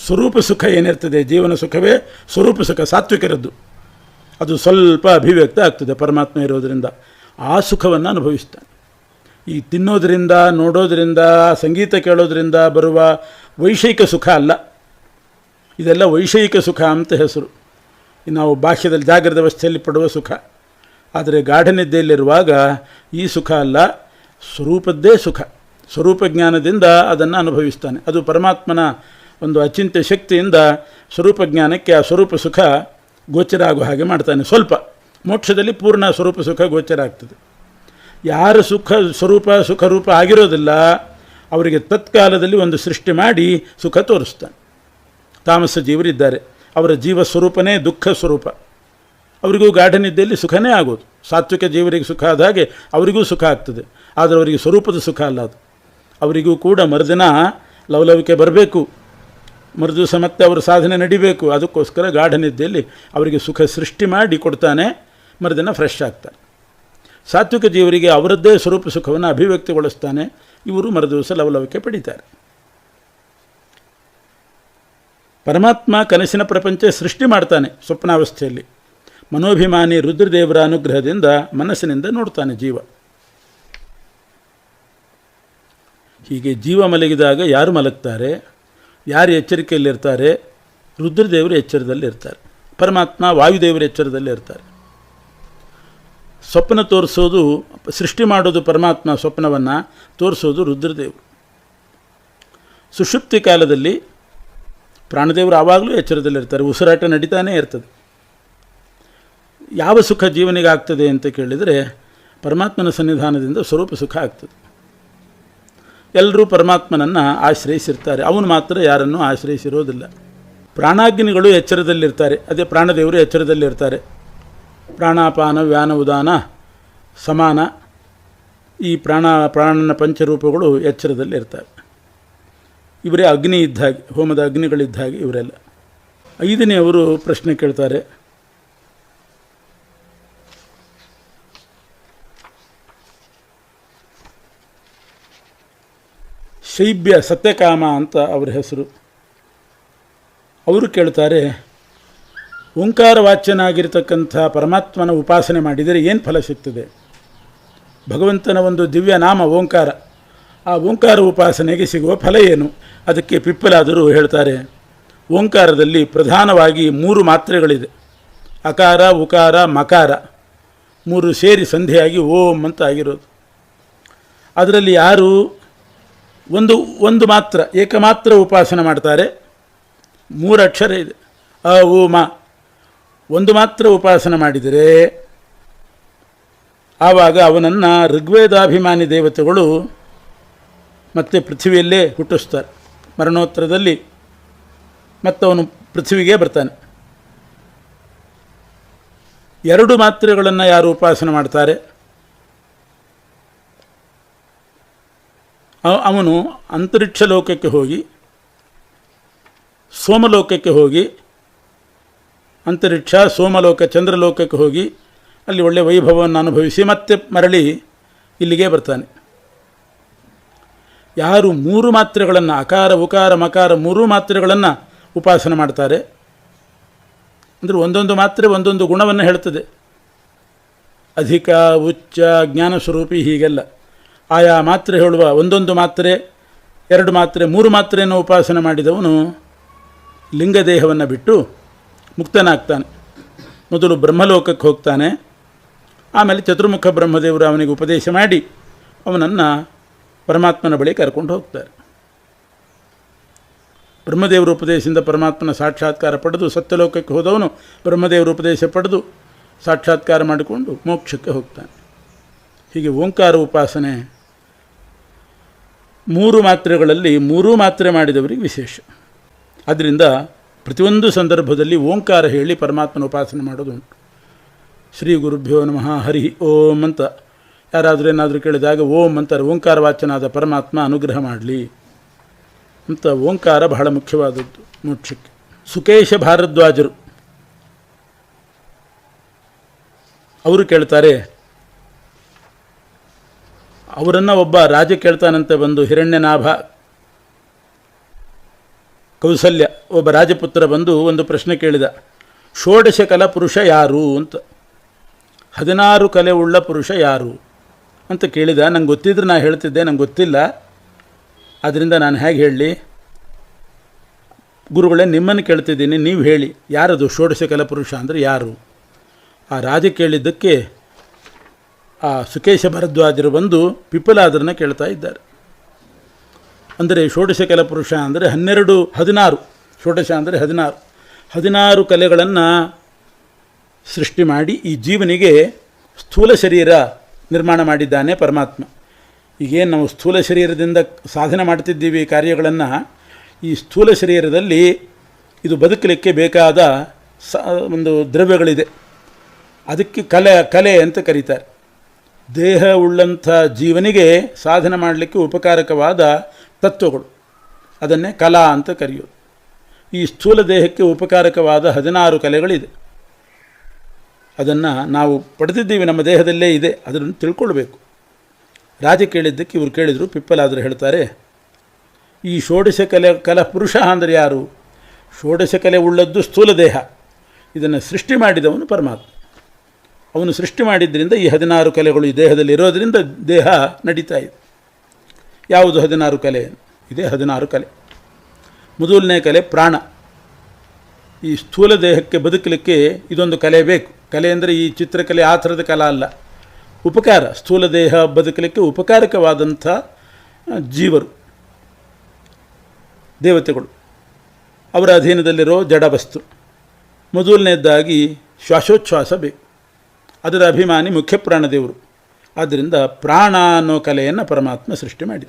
ಸ್ವರೂಪ ಸುಖ ಏನಿರ್ತದೆ? ಜೀವನ ಸುಖವೇ ಸ್ವರೂಪ ಸುಖ, ಸಾತ್ವಿಕರದ್ದು. ಅದು ಸ್ವಲ್ಪ ಅಭಿವ್ಯಕ್ತ ಆಗ್ತದೆ ಪರಮಾತ್ಮ ಇರೋದರಿಂದ. ಆ ಸುಖವನ್ನು ಅನುಭವಿಸ್ತಾನೆ. ಈ ತಿನ್ನೋದರಿಂದ, ನೋಡೋದರಿಂದ, ಸಂಗೀತ ಕೇಳೋದರಿಂದ ಬರುವ ವೈಷಯಿಕ ಸುಖ ಅಲ್ಲ. ಇದೆಲ್ಲ ವೈಷಯಿಕ ಸುಖ ಅಂತ ಹೆಸರು. ನಾವು ಬಾಹ್ಯದಲ್ಲಿ ಜಾಗ್ರದ ವ್ಯವಸ್ಥೆಯಲ್ಲಿ ಪಡುವ ಸುಖ. ಆದರೆ ಗಾಢ ನಿದ್ದೆಯಲ್ಲಿರುವಾಗ ಈ ಸುಖ ಅಲ್ಲ, ಸ್ವರೂಪದ್ದೇ ಸುಖ. ಸ್ವರೂಪ ಜ್ಞಾನದಿಂದ ಅದನ್ನು ಅನುಭವಿಸ್ತಾನೆ. ಅದು ಪರಮಾತ್ಮನ ಒಂದು ಅಚಿಂತ್ಯ ಶಕ್ತಿಯಿಂದ ಸ್ವರೂಪ ಜ್ಞಾನಕ್ಕೆ ಆ ಸ್ವರೂಪ ಸುಖ ಗೋಚರ ಆಗುವ ಹಾಗೆ ಮಾಡ್ತಾನೆ. ಸ್ವಲ್ಪ. ಮೋಕ್ಷದಲ್ಲಿ ಪೂರ್ಣ ಸ್ವರೂಪ ಸುಖ ಗೋಚರ ಆಗ್ತದೆ. ಯಾರ ಸುಖ, ಸ್ವರೂಪ ಸುಖ ರೂಪ ಆಗಿರೋದಿಲ್ಲ, ಅವರಿಗೆ ತತ್ಕಾಲದಲ್ಲಿ ಒಂದು ಸೃಷ್ಟಿ ಮಾಡಿ ಸುಖ ತೋರಿಸ್ತಾನೆ. ತಾಮಸ ಜೀವರಿದ್ದಾರೆ. ಅವರ ಜೀವ ಸ್ವರೂಪನೇ ದುಃಖ ಸ್ವರೂಪ. ಅವರಿಗೂ ಗಾಢನಿದ್ದೆಯಲ್ಲಿ ಸುಖನೇ ಆಗೋದು. ಸಾತ್ವಿಕ ಜೀವರಿಗೆ ಸುಖ ಆದ ಹಾಗೆ ಅವರಿಗೂ ಸುಖ ಆಗ್ತದೆ. ಆದರೆ ಅವರಿಗೆ ಸ್ವರೂಪದ ಸುಖ ಅಲ್ಲ ಅದು. ಅವರಿಗೂ ಕೂಡ ಮರುದಿನ ಲವಲವಿಕೆ ಬರಬೇಕು. ಮರುದಿವಸ ಮತ್ತೆ ಅವರ ಸಾಧನೆ ನಡಿಬೇಕು. ಅದಕ್ಕೋಸ್ಕರ ಗಾಢನಿದ್ದೆಯಲ್ಲಿ ಅವರಿಗೆ ಸುಖ ಸೃಷ್ಟಿ ಮಾಡಿ ಕೊಡ್ತಾನೆ. ಮರುದಿನ ಫ್ರೆಶ್ ಆಗ್ತಾನೆ. ಸಾತ್ವಿಕ ಜೀವರಿಗೆ ಅವರದ್ದೇ ಸ್ವರೂಪ ಸುಖವನ್ನು ಅಭಿವ್ಯಕ್ತಿಗೊಳಿಸ್ತಾನೆ. ಇವರು ಮರುದಿವಸ ಲವಲವಿಕೆ ಪಡಿತಾರೆ. ಪರಮಾತ್ಮ ಕನಸಿನ ಪ್ರಪಂಚ ಸೃಷ್ಟಿ ಮಾಡ್ತಾನೆ ಸ್ವಪ್ನಾವಸ್ಥೆಯಲ್ಲಿ. ಮನೋಭಿಮಾನಿ ರುದ್ರದೇವರ ಅನುಗ್ರಹದಿಂದ ಮನಸ್ಸಿನಿಂದ ನೋಡ್ತಾನೆ ಜೀವ. ಹೀಗೆ ಜೀವ ಮಲಗಿದಾಗ ಯಾರು ಮಲಗ್ತಾರೆ? ಯಾರು ಎಚ್ಚರಿಕೆಯಲ್ಲಿರ್ತಾರೆ? ರುದ್ರದೇವರು ಎಚ್ಚರದಲ್ಲಿರ್ತಾರೆ. ಪರಮಾತ್ಮ ವಾಯುದೇವರು ಎಚ್ಚರದಲ್ಲಿರ್ತಾರೆ. ಸ್ವಪ್ನ ತೋರಿಸೋದು, ಸೃಷ್ಟಿ ಮಾಡೋದು ಪರಮಾತ್ಮ ಸ್ವಪ್ನವನ್ನು ತೋರಿಸೋದು ರುದ್ರದೇವರು. ಸುಷುಪ್ತಿ ಕಾಲದಲ್ಲಿ ಪ್ರಾಣದೇವರು ಆವಾಗಲೂ ಎಚ್ಚರದಲ್ಲಿರ್ತಾರೆ. ಉಸಿರಾಟ ನಡೀತಾನೇ ಇರ್ತದೆ. ಯಾವ ಸುಖ ಜೀವನಿಗೆ ಆಗ್ತದೆ ಅಂತ ಕೇಳಿದರೆ ಪರಮಾತ್ಮನ ಸನ್ನಿಧಾನದಿಂದ ಸ್ವರೂಪ ಸುಖ ಆಗ್ತದೆ. ಎಲ್ಲರೂ ಪರಮಾತ್ಮನನ್ನು ಆಶ್ರಯಿಸಿರ್ತಾರೆ. ಅವನು ಮಾತ್ರ ಯಾರನ್ನು ಆಶ್ರಯಿಸಿರೋದಿಲ್ಲ. ಪ್ರಾಣಾಗ್ನಿಗಳು ಎಚ್ಚರದಲ್ಲಿರ್ತಾರೆ. ಅದೇ ಪ್ರಾಣದೇವರು ಎಚ್ಚರದಲ್ಲಿರ್ತಾರೆ. ಪ್ರಾಣಾಪಾನ, ವ್ಯಾನ, ಉದಾನ, ಸಮಾನ ಈ ಪ್ರಾಣ, ಪ್ರಾಣನ ಪಂಚರೂಪಗಳು ಎಚ್ಚರದಲ್ಲಿರ್ತವೆ. ಇವರೇ ಅಗ್ನಿ ಇದ್ದ ಹಾಗೆ, ಹೋಮದ ಅಗ್ನಿಗಳಿದ್ದ ಹಾಗೆ ಇವರೆಲ್ಲ. ಅವರು ಪ್ರಶ್ನೆ ಕೇಳ್ತಾರೆ. ಶೈಬ್ಯ ಸತ್ಯಕಾಮ ಅಂತ ಅವರ ಹೆಸರು. ಅವರು ಕೇಳ್ತಾರೆ, ಓಂಕಾರ ವಾಚ್ಯನಾಗಿರ್ತಕ್ಕಂಥ ಪರಮಾತ್ಮನ ಉಪಾಸನೆ ಮಾಡಿದರೆ ಏನು ಫಲ ಸಿಗ್ತದೆ? ಭಗವಂತನ ಒಂದು ದಿವ್ಯ ನಾಮ ಓಂಕಾರ. ಆ ಓಂಕಾರ ಉಪಾಸನೆಗೆ ಸಿಗುವ ಫಲ ಏನು? ಅದಕ್ಕೆ ಪಿಪ್ಪಲಾದರೂ ಹೇಳ್ತಾರೆ, ಓಂಕಾರದಲ್ಲಿ ಪ್ರಧಾನವಾಗಿ ಮೂರು ಮಾತ್ರೆಗಳಿದೆ. ಅಕಾರ, ಉಕಾರ, ಮಕಾರ. ಮೂರು ಸೇರಿ ಸಂಧಿಯಾಗಿ ಓಂ ಅಂತ ಆಗಿರೋದು. ಅದರಲ್ಲಿ ಯಾರು ಒಂದು ಒಂದು ಮಾತ್ರ, ಏಕಮಾತ್ರ ಉಪಾಸನೆ ಮಾಡ್ತಾರೆ. ಮೂರು ಅಕ್ಷರ ಇದೆ. ಅ, ಉ, ಮ. ಒಂದು ಮಾತ್ರ ಉಪಾಸನೆ ಮಾಡಿದರೆ, ಆವಾಗ ಅವನನ್ನು ಋಗ್ವೇದಾಭಿಮಾನಿ ದೇವತೆಗಳು ಮತ್ತೆ ಪೃಥ್ವಿಯಲ್ಲೇ ಹುಟ್ಟಿಸ್ತಾರೆ. ಮರಣೋತ್ತರದಲ್ಲಿ ಮತ್ತವನು ಪೃಥ್ವಿಗೆ ಬರ್ತಾನೆ. ಎರಡು ಮಾತ್ರೆಗಳನ್ನು ಯಾರು ಉಪಾಸನೆ ಮಾಡ್ತಾರೆ? ಅವನು ಅಂತರಿಕ್ಷ ಲೋಕಕ್ಕೆ ಹೋಗಿ, ಸೋಮಲೋಕಕ್ಕೆ ಹೋಗಿ, ಅಂತರಿಕ್ಷ, ಸೋಮಲೋಕ, ಚಂದ್ರಲೋಕಕ್ಕೆ ಹೋಗಿ, ಅಲ್ಲಿ ಒಳ್ಳೆಯ ವೈಭವವನ್ನು ಅನುಭವಿಸಿ, ಮತ್ತೆ ಮರಳಿ ಇಲ್ಲಿಗೆ ಬರ್ತಾನೆ. ಯಾರು ಮೂರು ಮಾತ್ರೆಗಳನ್ನು, ಅಕಾರ, ಉಕಾರ, ಮಕಾರ, ಮೂರು ಮಾತ್ರೆಗಳನ್ನು ಉಪಾಸನೆ ಮಾಡ್ತಾರೆ. ಅಂದರೆ ಒಂದೊಂದು ಮಾತ್ರೆ ಒಂದೊಂದು ಗುಣವನ್ನು ಹೇಳ್ತದೆ. ಅಧಿಕ, ಉಚ್ಚ ಜ್ಞಾನ ಸ್ವರೂಪಿ ಹೀಗೆಲ್ಲ. ಆಯಾ ಮಾತ್ರೆ ಹೇಳುವ ಒಂದೊಂದು ಮಾತ್ರೆ, ಎರಡು ಮಾತ್ರೆ, ಮೂರು ಮಾತ್ರೆಯನ್ನು ಉಪಾಸನೆ ಮಾಡಿದವನು ಲಿಂಗದೇಹವನ್ನು ಬಿಟ್ಟು ಮುಕ್ತನಾಗ್ತಾನೆ. ಮೊದಲು ಬ್ರಹ್ಮಲೋಕಕ್ಕೆ ಹೋಗ್ತಾನೆ. ಆಮೇಲೆ ಚತುರ್ಮುಖ ಬ್ರಹ್ಮದೇವರು ಅವನಿಗೆ ಉಪದೇಶ ಮಾಡಿ ಅವನನ್ನು ಪರಮಾತ್ಮನ ಬಳಿ ಕರ್ಕೊಂಡು ಹೋಗ್ತಾರೆ. ಬ್ರಹ್ಮದೇವರ ಉಪದೇಶದಿಂದ ಪರಮಾತ್ಮನ ಸಾಕ್ಷಾತ್ಕಾರ ಪಡೆದು ಸತ್ಯಲೋಕಕ್ಕೆ ಹೋದವನು ಬ್ರಹ್ಮದೇವರ ಉಪದೇಶ ಪಡೆದು ಸಾಕ್ಷಾತ್ಕಾರ ಮಾಡಿಕೊಂಡು ಮೋಕ್ಷಕ್ಕೆ ಹೋಗ್ತಾನೆ. ಹೀಗೆ ಓಂಕಾರ ಉಪಾಸನೆ ಮೂರು ಮಾತ್ರೆಗಳಲ್ಲಿ ಮೂರೂ ಮಾತ್ರೆ ಮಾಡಿದವರಿಗೆ ವಿಶೇಷ. ಆದ್ದರಿಂದ ಪ್ರತಿಯೊಂದು ಸಂದರ್ಭದಲ್ಲಿ ಓಂಕಾರ ಹೇಳಿ ಪರಮಾತ್ಮನ ಉಪಾಸನೆ ಮಾಡೋದು ಉಂಟು. ಶ್ರೀ ಗುರುಭ್ಯೋ ನಮಃ, ಹರಿ ಓಂ ಅಂತ. ಯಾರಾದರೂ ಏನಾದರೂ ಕೇಳಿದಾಗ ಓಂ ಅಂತಾರೆ ಓಂಕಾರ ವಾಚನಾದ ಪರಮಾತ್ಮ ಅನುಗ್ರಹ ಮಾಡಲಿ ಅಂತ ಓಂಕಾರ ಬಹಳ ಮುಖ್ಯವಾದದ್ದು ಮೋಕ್ಷಕ್ಕೆ. ಸುಕೇಶ ಭಾರದ್ವಾಜರು. ಅವರು ಕೇಳ್ತಾರೆ ಅವರನ್ನು ಒಬ್ಬ ರಾಜ ಕೇಳ್ತಾನಂತೆ ಬಂದು ಹಿರಣ್ಯನಾಭ. ಕೌಸಲ್ಯ ಒಬ್ಬ ರಾಜಪುತ್ರ ಬಂದು ಒಂದು ಪ್ರಶ್ನೆ ಕೇಳಿದ. ಷೋಡಶ ಕಲ ಪುರುಷ ಯಾರು ಅಂತ. ಹದಿನಾರು ಕಲೆ ಉಳ್ಳ ಪುರುಷ ಯಾರು ಅಂತ ಕೇಳಿದ. ನಂಗೆ ಗೊತ್ತಿದ್ರೆ ನಾನು ಹೇಳ್ತಿದ್ದೆ, ನಂಗೆ ಗೊತ್ತಿಲ್ಲ. ಆದ್ದರಿಂದ ನಾನು ಹೇಗೆ ಹೇಳಲಿ ಗುರುಗಳೇ ನಿಮ್ಮನ್ನು ಕೇಳ್ತಿದ್ದೀನಿ, ನೀವು ಹೇಳಿ. ಯಾರದು? ಷೋಡಶ ಕಲ ಪುರುಷ ಅಂದರೆ ಯಾರು? ಆ ರಾಜ ಕೇಳಿದ್ದಕ್ಕೆ ಆ ಸುಕೇಶ ಭರದ್ವಾಜರು ಬಂದು ಪಿಪ್ಪಲಾದರನ್ನ ಕೇಳ್ತಾ ಇದ್ದಾರೆ. ಅಂದರೆ ಷೋಡಶ ಕಲ ಪುರುಷ ಅಂದರೆ ಹನ್ನೆರಡು, ಹದಿನಾರು, ಷೋಡಶ ಅಂದರೆ ಹದಿನಾರು. ಹದಿನಾರು ಕಲೆಗಳನ್ನು ಸೃಷ್ಟಿ ಮಾಡಿ ಈ ಜೀವನಿಗೆ ಸ್ಥೂಲ ಶರೀರ ನಿರ್ಮಾಣ ಮಾಡಿದ್ದಾನೆ ಪರಮಾತ್ಮ. ಈಗೇನು ನಾವು ಸ್ಥೂಲ ಶರೀರದಿಂದ ಸಾಧನೆ ಮಾಡ್ತಿದ್ದೀವಿ ಕಾರ್ಯಗಳನ್ನು, ಈ ಸ್ಥೂಲ ಶರೀರದಲ್ಲಿ ಇದು ಬದುಕಲಿಕ್ಕೆ ಬೇಕಾದ ಸ, ಒಂದು ದ್ರವ್ಯಗಳಿದೆ. ಅದಕ್ಕೆ ಕಲೆ ಕಲೆ ಅಂತ ಕರೀತಾರೆ. ದೇಹ ಉಳ್ಳಂಥ ಜೀವನಿಗೆ ಸಾಧನೆ ಮಾಡಲಿಕ್ಕೆ ಉಪಕಾರಕವಾದ ತತ್ವಗಳು. ಅದನ್ನೇ ಕಲಾ ಅಂತ ಕರೆಯೋದು. ಈ ಸ್ಥೂಲ ದೇಹಕ್ಕೆ ಉಪಕಾರಕವಾದ ಹದಿನಾರು ಕಲೆಗಳಿದೆ. ಅದನ್ನು ನಾವು ಪಡೆದಿದ್ದೀವಿ, ನಮ್ಮ ದೇಹದಲ್ಲೇ ಇದೆ, ಅದನ್ನು ತಿಳ್ಕೊಳ್ಬೇಕು. ರಾಜ ಕೇಳಿದ್ದಕ್ಕೆ ಇವರು ಕೇಳಿದರು, ಪಿಪ್ಪಲಾದರು ಹೇಳ್ತಾರೆ, ಈ ಷೋಡಶ ಕಲೆ, ಕಲಾ ಪುರುಷ ಅಂದರೆ ಯಾರು? ಷೋಡಶ ಕಲೆ ಉಳ್ಳದ್ದು ಸ್ಥೂಲ ದೇಹ. ಇದನ್ನು ಸೃಷ್ಟಿ ಮಾಡಿದವನು ಪರಮಾತ್ಮ. ಅವನು ಸೃಷ್ಟಿ ಮಾಡಿದ್ದರಿಂದ ಈ ಹದಿನಾರು ಕಲೆಗಳು ಈ ದೇಹದಲ್ಲಿ ಇರೋದರಿಂದ ದೇಹ ನಡೀತಾ ಇದೆ. ಯಾವುದು ಹದಿನಾರು ಕಲೆ? ಇದೇ ಹದಿನಾರು ಕಲೆ. ಮೊದಲನೇ ಕಲೆ ಪ್ರಾಣ. ಈ ಸ್ಥೂಲ ದೇಹಕ್ಕೆ ಬದುಕಲಿಕ್ಕೆ ಇದೊಂದು ಕಲೆ ಬೇಕು. ಕಲೆ ಅಂದರೆ ಈ ಚಿತ್ರಕಲೆ ಆ ಥರದ ಕಲೆ ಅಲ್ಲ. ಉಪಕಾರ. ಸ್ಥೂಲ ದೇಹ ಬದುಕಲಿಕ್ಕೆ ಉಪಕಾರಕವಾದಂಥ ಜೀವರು. ದೇವತೆಗಳು. ಅವರ ಅಧೀನದಲ್ಲಿರೋ ಜಡವಸ್ತು. ಮೊದಲನೇದಾಗಿ ಶ್ವಾಸೋಚ್ಛ್ವಾಸ ಬೇಕು. ಅದರ ಅಭಿಮಾನಿ ಮುಖ್ಯ ಪ್ರಾಣದೇವರು ಆದ್ದರಿಂದ ಪ್ರಾಣ ಅನ್ನೋ ಕಲೆಯನ್ನು ಪರಮಾತ್ಮ ಸೃಷ್ಟಿ ಮಾಡಿದ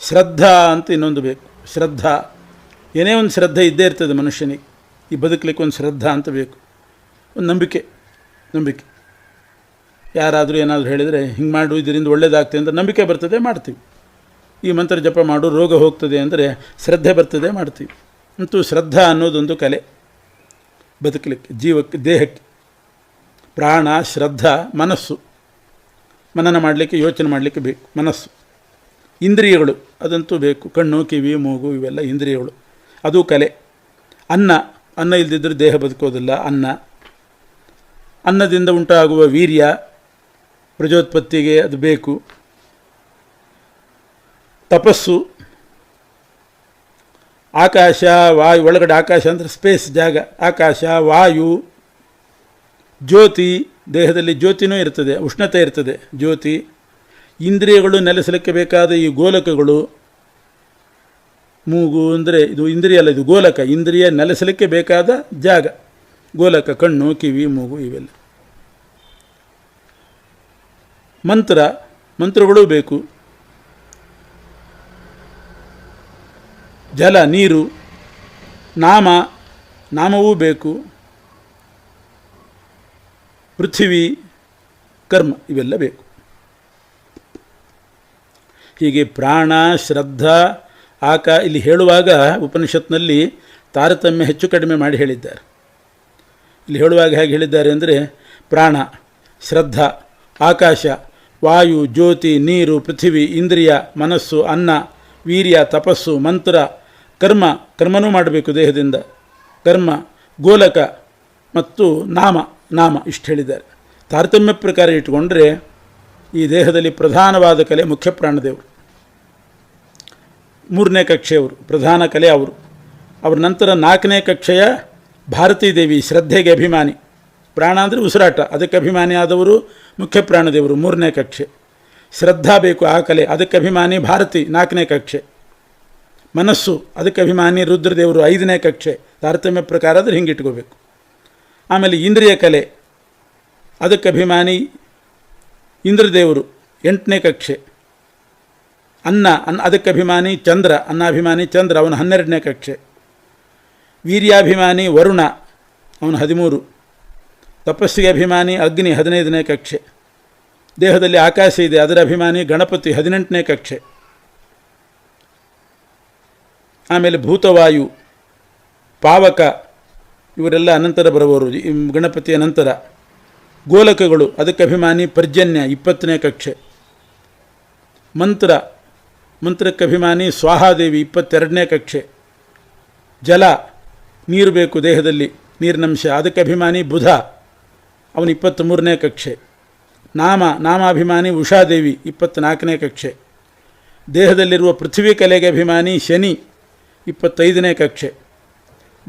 ಶ್ರದ್ಧಾ ಅಂತ ಇನ್ನೊಂದು ಬೇಕು. ಶ್ರದ್ಧಾ. ಏನೇ ಒಂದು ಶ್ರದ್ಧೆ ಇದ್ದೇ ಇರ್ತದೆ ಮನುಷ್ಯನಿಗೆ. ಈ ಬದುಕಲಿಕ್ಕೆ ಒಂದು ಶ್ರದ್ಧಾ ಅಂತ ಬೇಕು. ಒಂದು ನಂಬಿಕೆ. ನಂಬಿಕೆ. ಯಾರಾದರೂ ಏನಾದರೂ ಹೇಳಿದರೆ, ಹಿಂಗೆ ಮಾಡು, ಇದರಿಂದ ಒಳ್ಳೇದಾಗ್ತದೆ ಅಂದರೆ ನಂಬಿಕೆ ಬರ್ತದೆ, ಮಾಡ್ತೀವಿ. ಈ ಮಂತ್ರ ಜಪ ಮಾಡು, ರೋಗ ಹೋಗ್ತದೆ ಅಂದರೆ ಶ್ರದ್ಧೆ ಬರ್ತದೆ, ಮಾಡ್ತೀವಿ. ಅಂತೂ ಶ್ರದ್ಧಾ ಅನ್ನೋದೊಂದು ಕಲೆ. ಬದುಕಲಿಕ್ಕೆ, ಜೀವಕ್ಕೆ, ದೇಹಕ್ಕೆ. ಪ್ರಾಣ, ಶ್ರದ್ಧಾ, ಮನಸ್ಸು. ಮನನ ಮಾಡಲಿಕ್ಕೆ, ಯೋಚನೆ ಮಾಡಲಿಕ್ಕೆ ಬೇಕು. ಮನಸ್ಸು. ಇಂದ್ರಿಯಗಳು. ಅದಂತೂ ಬೇಕು. ಕಣ್ಣು, ಕಿವಿ, ಮೂಗು, ಇವೆಲ್ಲ ಇಂದ್ರಿಯಗಳು. ಅದು ಕಲೆ. ಅನ್ನ. ಅನ್ನ ಇಲ್ಲದಿದ್ದರೆ ದೇಹ ಬದುಕೋದಿಲ್ಲ. ಅನ್ನ. ಅನ್ನದಿಂದ ಉಂಟಾಗುವ ವೀರ್ಯ, ಪ್ರಜೋತ್ಪತ್ತಿಗೆ ಅದು ಬೇಕು. ತಪಸ್ಸು. ಆಕಾಶ, ವಾಯು. ಒಳಗಡೆ ಆಕಾಶ ಅಂದರೆ ಸ್ಪೇಸ್ ಜಾಗ. ಆಕಾಶ, ವಾಯು. ಜ್ಯೋತಿ, ದೇಹದಲ್ಲಿ ಜ್ಯೋತಿನೂ ಇರ್ತದೆ, ಉಷ್ಣತೆ ಇರ್ತದೆ. ಜ್ಯೋತಿ, ಇಂದ್ರಿಯಗಳು ನೆಲೆಸಲಿಕ್ಕೆ ಬೇಕಾದ ಈ ಗೋಲಕಗಳು, ಮೂಗು ಅಂದರೆ ಇದು ಇಂದ್ರಿಯ ಅಲ್ಲ, ಇದು ಗೋಲಕ. ಇಂದ್ರಿಯ ನೆಲೆಸಲಿಕ್ಕೆ ಬೇಕಾದ ಜಾಗ. ಗೋಲಕ, ಕಣ್ಣು, ಕಿವಿ, ಮೂಗು ಇವೆಲ್ಲ. ಮಂತ್ರ, ಮಂತ್ರಗಳು ಬೇಕು. ಜಲ, ನೀರು, ನಾಮ, ನಾಮವೂ ಬೇಕು. ಪೃಥ್ವಿ, ಕರ್ಮ ಇವೆಲ್ಲ ಬೇಕು. ಹೀಗೆ ಪ್ರಾಣ, ಶ್ರದ್ಧಾ, ಆಕ ಇಲ್ಲಿ ಹೇಳುವಾಗ ಉಪನಿಷತ್ನಲ್ಲಿ ತಾರತಮ್ಯ ಹೆಚ್ಚು ಕಡಿಮೆ ಮಾಡಿ ಹೇಳಿದ್ದಾರೆ. ಇಲ್ಲಿ ಹೇಳುವಾಗ ಹೇಗೆ ಹೇಳಿದ್ದಾರೆ ಅಂದರೆ ಪ್ರಾಣ, ಶ್ರದ್ಧಾ, ಆಕಾಶ, ವಾಯು, ಜ್ಯೋತಿ, ನೀರು, ಪೃಥಿವಿ, ಇಂದ್ರಿಯ, ಮನಸ್ಸು, ಅನ್ನ, ವೀರ್ಯ, ತಪಸ್ಸು, ಮಂತ್ರ, ಕರ್ಮ, ಕರ್ಮನೂ ಮಾಡಬೇಕು ದೇಹದಿಂದ. ಕರ್ಮ, ಗೋಲಕ ಮತ್ತು ನಾಮ. ನಾಮ ಇಷ್ಟು ಹೇಳಿದ್ದಾರೆ ತಾರತಮ್ಯ ಪ್ರಕಾರ ಇಟ್ಕೊಂಡ್ರೆ ಈ ದೇಹದಲ್ಲಿ ಪ್ರಧಾನವಾದ ಕಲೆ ಮುಖ್ಯ ಪ್ರಾಣದೇವರು. ಮೂರನೇ ಕಕ್ಷೆಯವರು, ಪ್ರಧಾನ ಕಲೆ ಅವರು. ಅವ್ರ ನಂತರ ನಾಲ್ಕನೇ ಕಕ್ಷೆಯ ಭಾರತೀ ದೇವಿ, ಶ್ರದ್ಧೆಗೆ ಅಭಿಮಾನಿ. ಪ್ರಾಣ ಅಂದರೆ ಉಸಿರಾಟ, ಅದಕ್ಕೆ ಅಭಿಮಾನಿ ಆದವರು ಮುಖ್ಯ ಪ್ರಾಣದೇವರು, ಮೂರನೇ ಕಕ್ಷೆ. ಶ್ರದ್ಧಾ ಬೇಕು ಆ ಕಲೆ, ಅದಕ್ಕೆ ಅಭಿಮಾನಿ ಭಾರತಿ, ನಾಲ್ಕನೇ ಕಕ್ಷೆ. ಮನಸ್ಸು, ಅದಕ್ಕೆ ಅಭಿಮಾನಿ ರುದ್ರದೇವರು, ಐದನೇ ಕಕ್ಷೆ. ತಾರತಮ್ಯ ಪ್ರಕಾರ ಆದರೆ ಹಿಂಗೆ ಇಟ್ಕೋಬೇಕು ಆಮೇಲೆ ಇಂದ್ರಿಯ ಕಲೆ. ಅದಕ್ಕೆ ಅಭಿಮಾನಿ ಇಂದ್ರದೇವರು, ಎಂಟನೇ ಕಕ್ಷೆ. ಅನ್ನ ಅನ್ನ, ಅದಕ್ಕೆ ಅಭಿಮಾನಿ ಚಂದ್ರ ಅನ್ನಾಭಿಮಾನಿ ಚಂದ್ರ, ಅವನು ಹನ್ನೆರಡನೇ ಕಕ್ಷೆ. ವೀರ್ಯಾಭಿಮಾನಿ ವರುಣ, ಅವನು ಹದಿಮೂರು. ತಪಸ್ಸಿಗೆ ಅಭಿಮಾನಿ ಅಗ್ನಿ, ಹದಿನೈದನೇ ಕಕ್ಷೆ. ದೇಹದಲ್ಲಿ ಆಕಾಶ ಇದೆ, ಅದರ ಅಭಿಮಾನಿ ಗಣಪತಿ, ಹದಿನೆಂಟನೇ ಕಕ್ಷೆ. ಆಮೇಲೆ ಭೂತವಾಯು, ಪಾವಕ ಇವರೆಲ್ಲ ಅನಂತರ ಬರುವವರು. ಗಣಪತಿಯ ನಂತರ ಗೋಲಕಗಳು, ಅದಕ್ಕೆ ಅಭಿಮಾನಿ ಪರ್ಜನ್ಯ, ಇಪ್ಪತ್ತನೇ ಕಕ್ಷೆ. ಮಂತ್ರ, ಮಂತ್ರಕ್ಕೆ ಅಭಿಮಾನಿ ಸ್ವಾಹಾದೇವಿ, ಇಪ್ಪತ್ತೆರಡನೇ ಕಕ್ಷೆ. ಜಲ, ನೀರು ಬೇಕು ದೇಹದಲ್ಲಿ, ನೀರಿನಂಶ, ಅದಕ್ಕೆ ಅಭಿಮಾನಿ ಬುಧ, ಅವನು ಇಪ್ಪತ್ತ್ಮೂರನೇ ಕಕ್ಷೆ. ನಾಮ, ನಾಮಾಭಿಮಾನಿ ಉಷಾದೇವಿ, ಇಪ್ಪತ್ತ್ನಾಲ್ಕನೇ ಕಕ್ಷೆ. ದೇಹದಲ್ಲಿರುವ ಪೃಥ್ವಿ ಕಲೆಗೆ ಅಭಿಮಾನಿ ಶನಿ, ಇಪ್ಪತ್ತೈದನೇ ಕಕ್ಷೆ.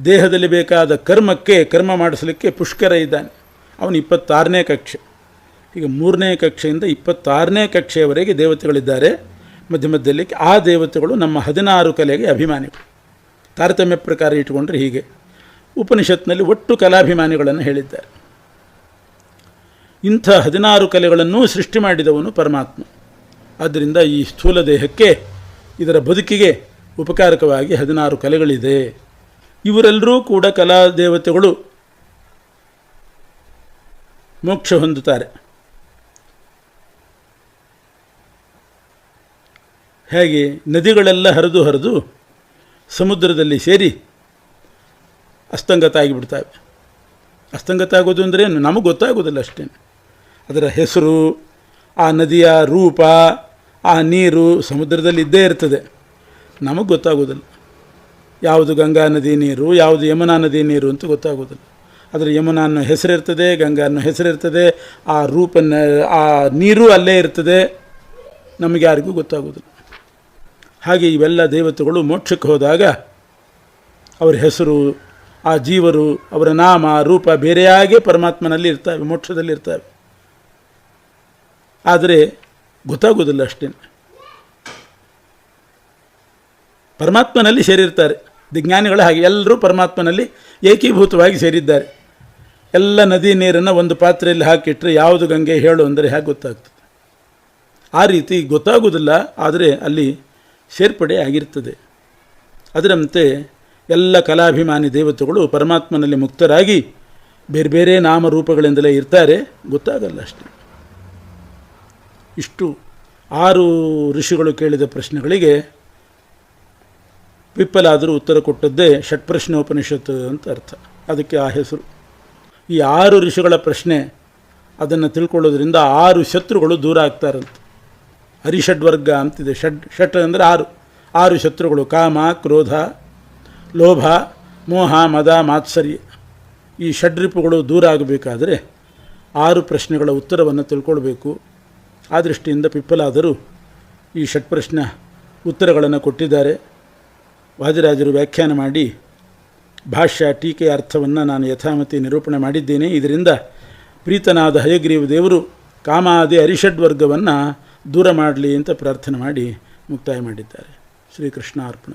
ದೇಹದಲ್ಲಿ ಬೇಕಾದ ಕರ್ಮಕ್ಕೆ ಕರ್ಮ ಮಾಡಿಸಲಿಕ್ಕೆ ಪುಷ್ಕರ ಇದ್ದಾನೆ. ಅವನು ಇಪ್ಪತ್ತಾರನೇ ಕಕ್ಷೆ. ಈಗ ಮೂರನೇ ಕಕ್ಷೆಯಿಂದ ಇಪ್ಪತ್ತಾರನೇ ಕಕ್ಷೆಯವರೆಗೆ ದೇವತೆಗಳಿದ್ದಾರೆ. ಮಧ್ಯ ಮಧ್ಯದಲ್ಲಿ ಆ ದೇವತೆಗಳು ನಮ್ಮ ಹದಿನಾರು ಕಲೆಗೆ ಅಭಿಮಾನಿಗಳು. ತಾರತಮ್ಯ ಪ್ರಕಾರ ಇಟ್ಟುಕೊಂಡ್ರೆ ಹೀಗೆ. ಉಪನಿಷತ್ನಲ್ಲಿ ಒಟ್ಟು ಕಲಾಭಿಮಾನಿಗಳನ್ನು ಹೇಳಿದ್ದಾರೆ. ಇಂಥ ಹದಿನಾರು ಕಲೆಗಳನ್ನೂ ಸೃಷ್ಟಿ ಮಾಡಿದವನು ಪರಮಾತ್ಮ. ಆದ್ದರಿಂದ ಈ ಸ್ಥೂಲ ದೇಹಕ್ಕೆ ಇದರ ಬದುಕಿಗೆ ಉಪಕಾರಕವಾಗಿ ಹದಿನಾರು ಕಲೆಗಳಿದೆ. ಇವರೆಲ್ಲರೂ ಕೂಡ ಕಲಾ ದೇವತೆಗಳು ಮೋಕ್ಷ ಹೊಂದುತ್ತಾರೆ. ಹೇಗೆ ನದಿಗಳೆಲ್ಲ ಹರಿದು ಹರಿದು ಸಮುದ್ರದಲ್ಲಿ ಸೇರಿ ಅಸ್ತಂಗತ ಆಗಿಬಿಡ್ತವೆ ಅಸ್ತಂಗತ ಆಗೋದು ಅಂದರೆ ನಮಗೆ ಗೊತ್ತಾಗೋದಿಲ್ಲ ಅಷ್ಟೇ. ಅದರ ಹೆಸರು, ಆ ನದಿಯ ರೂಪ, ಆ ನೀರು ಸಮುದ್ರದಲ್ಲಿ ಇದ್ದೇ ಇರ್ತದೆ. ನಮಗೆ ಗೊತ್ತಾಗೋದಿಲ್ಲ. ಯಾವುದು ಗಂಗಾ ನದಿ ನೀರು, ಯಾವುದು ಯಮುನಾ ನದಿ ನೀರು ಅಂತ ಗೊತ್ತಾಗೋದಿಲ್ಲ. ಆದರೆ ಯಮುನಾ ಅನ್ನೋ ಹೆಸರಿರ್ತದೆ ಗಂಗಾ ಅನ್ನೋ ಹೆಸರಿರ್ತದೆ ಆ ರೂಪನ್ನ, ಆ ನೀರು ಅಲ್ಲೇ ಇರ್ತದೆ, ನಮಗೆ ಯಾರಿಗೂ ಗೊತ್ತಾಗೋದಿಲ್ಲ. ಹಾಗೆ ಇವೆಲ್ಲ ದೇವತೆಗಳು ಮೋಕ್ಷಕ್ಕೆ ಹೋದಾಗ ಅವರ ಹೆಸರು, ಆ ಜೀವರು, ಅವರ ನಾಮ, ರೂಪ ಬೇರೆಯಾಗೇ ಪರಮಾತ್ಮನಲ್ಲಿ ಇರ್ತವೆ, ಮೋಕ್ಷದಲ್ಲಿ ಇರ್ತವೆ. ಆದರೆ ಗೊತ್ತಾಗೋದಿಲ್ಲ ಅಷ್ಟೇ ಪರಮಾತ್ಮನಲ್ಲಿ ಸೇರಿರ್ತಾರೆ. ವಿಜ್ಞಾನಿಗಳು ಹಾಗೆ ಎಲ್ಲರೂ ಪರಮಾತ್ಮನಲ್ಲಿ ಏಕೀಭೂತವಾಗಿ ಸೇರಿದ್ದಾರೆ. ಎಲ್ಲ ನದಿ ನೀರನ್ನು ಒಂದು ಪಾತ್ರೆಯಲ್ಲಿ ಹಾಕಿಟ್ಟರೆ ಯಾವುದು ಗಂಗೆ, ಹೇಳು ಅಂದರೆ ಹೇಗೆ ಗೊತ್ತಾಗ್ತದೆ. ಆ ರೀತಿ ಗೊತ್ತಾಗೋದಿಲ್ಲ ಆದರೆ ಅಲ್ಲಿ ಸೇರ್ಪಡೆ ಆಗಿರ್ತದೆ. ಅದರಂತೆ ಎಲ್ಲ ಕಲಾಭಿಮಾನಿ ದೇವತೆಗಳು ಪರಮಾತ್ಮನಲ್ಲಿ ಮುಕ್ತರಾಗಿ ಬೇರೆ ಬೇರೆ ನಾಮರೂಪಗಳಿಂದಲೇ ಇರ್ತಾರೆ, ಗೊತ್ತಾಗಲ್ಲ ಅಷ್ಟೆ. ಇಷ್ಟು ಆರು ಋಷಿಗಳು ಕೇಳಿದ ಪ್ರಶ್ನೆಗಳಿಗೆ ವಿಪ್ಪಲಾದರೂ ಉತ್ತರ ಕೊಟ್ಟದ್ದೇ ಷಟ್ಪ್ರಶ್ನೋಪನಿಷತ್ತು ಅಂತ ಅರ್ಥ. ಅದಕ್ಕೆ ಆ ಹೆಸರು. ಈ ಆರು ಋಷಿಗಳ ಪ್ರಶ್ನೆ ಅದನ್ನು ತಿಳ್ಕೊಳ್ಳೋದ್ರಿಂದ ಆರು ಶತ್ರುಗಳು ದೂರ ಆಗ್ತಾರಂತೆ. ಹರಿಷಡ್ವರ್ಗ ಅಂತಿದೆ. ಷಡ್, ಷಟ್ ಅಂದರೆ ಆರು. ಆರು ಶತ್ರುಗಳು ಕಾಮ, ಕ್ರೋಧ, ಲೋಭ, ಮೋಹ, ಮದ, ಮಾತ್ಸರ್ಯ. ಈ ಷಡ್ರಿಪುಗಳು ದೂರ ಆಗಬೇಕಾದರೆ ಆರು ಪ್ರಶ್ನೆಗಳ ಉತ್ತರವನ್ನು ತಿಳ್ಕೊಳ್ಬೇಕು. ಆ ದೃಷ್ಟಿಯಿಂದ ಪಿಪ್ಪಲಾದರೂ ಈ ಷಟ್ಪ್ರಶ್ನ ಉತ್ತರಗಳನ್ನು ಕೊಟ್ಟಿದ್ದಾರೆ. ವಾದಿರಾಜರು ವ್ಯಾಖ್ಯಾನ ಮಾಡಿ ಭಾಷ್ಯ ಟೀಕೆಯ ಅರ್ಥವನ್ನು ನಾನು ಯಥಾಮತಿ ನಿರೂಪಣೆ ಮಾಡಿದ್ದೇನೆ. ಇದರಿಂದ ಪ್ರೀತನಾದ ಹಯಗ್ರೀವ ದೇವರು ಕಾಮಾದಿ ಅರಿಷಡ್ವರ್ಗವನ್ನು ದೂರ ಮಾಡಲಿ ಅಂತ ಪ್ರಾರ್ಥನೆ ಮಾಡಿ ಮುಕ್ತಾಯ ಮಾಡಿದ್ದಾರೆ. ಶ್ರೀಕೃಷ್ಣ ಅರ್ಪಣ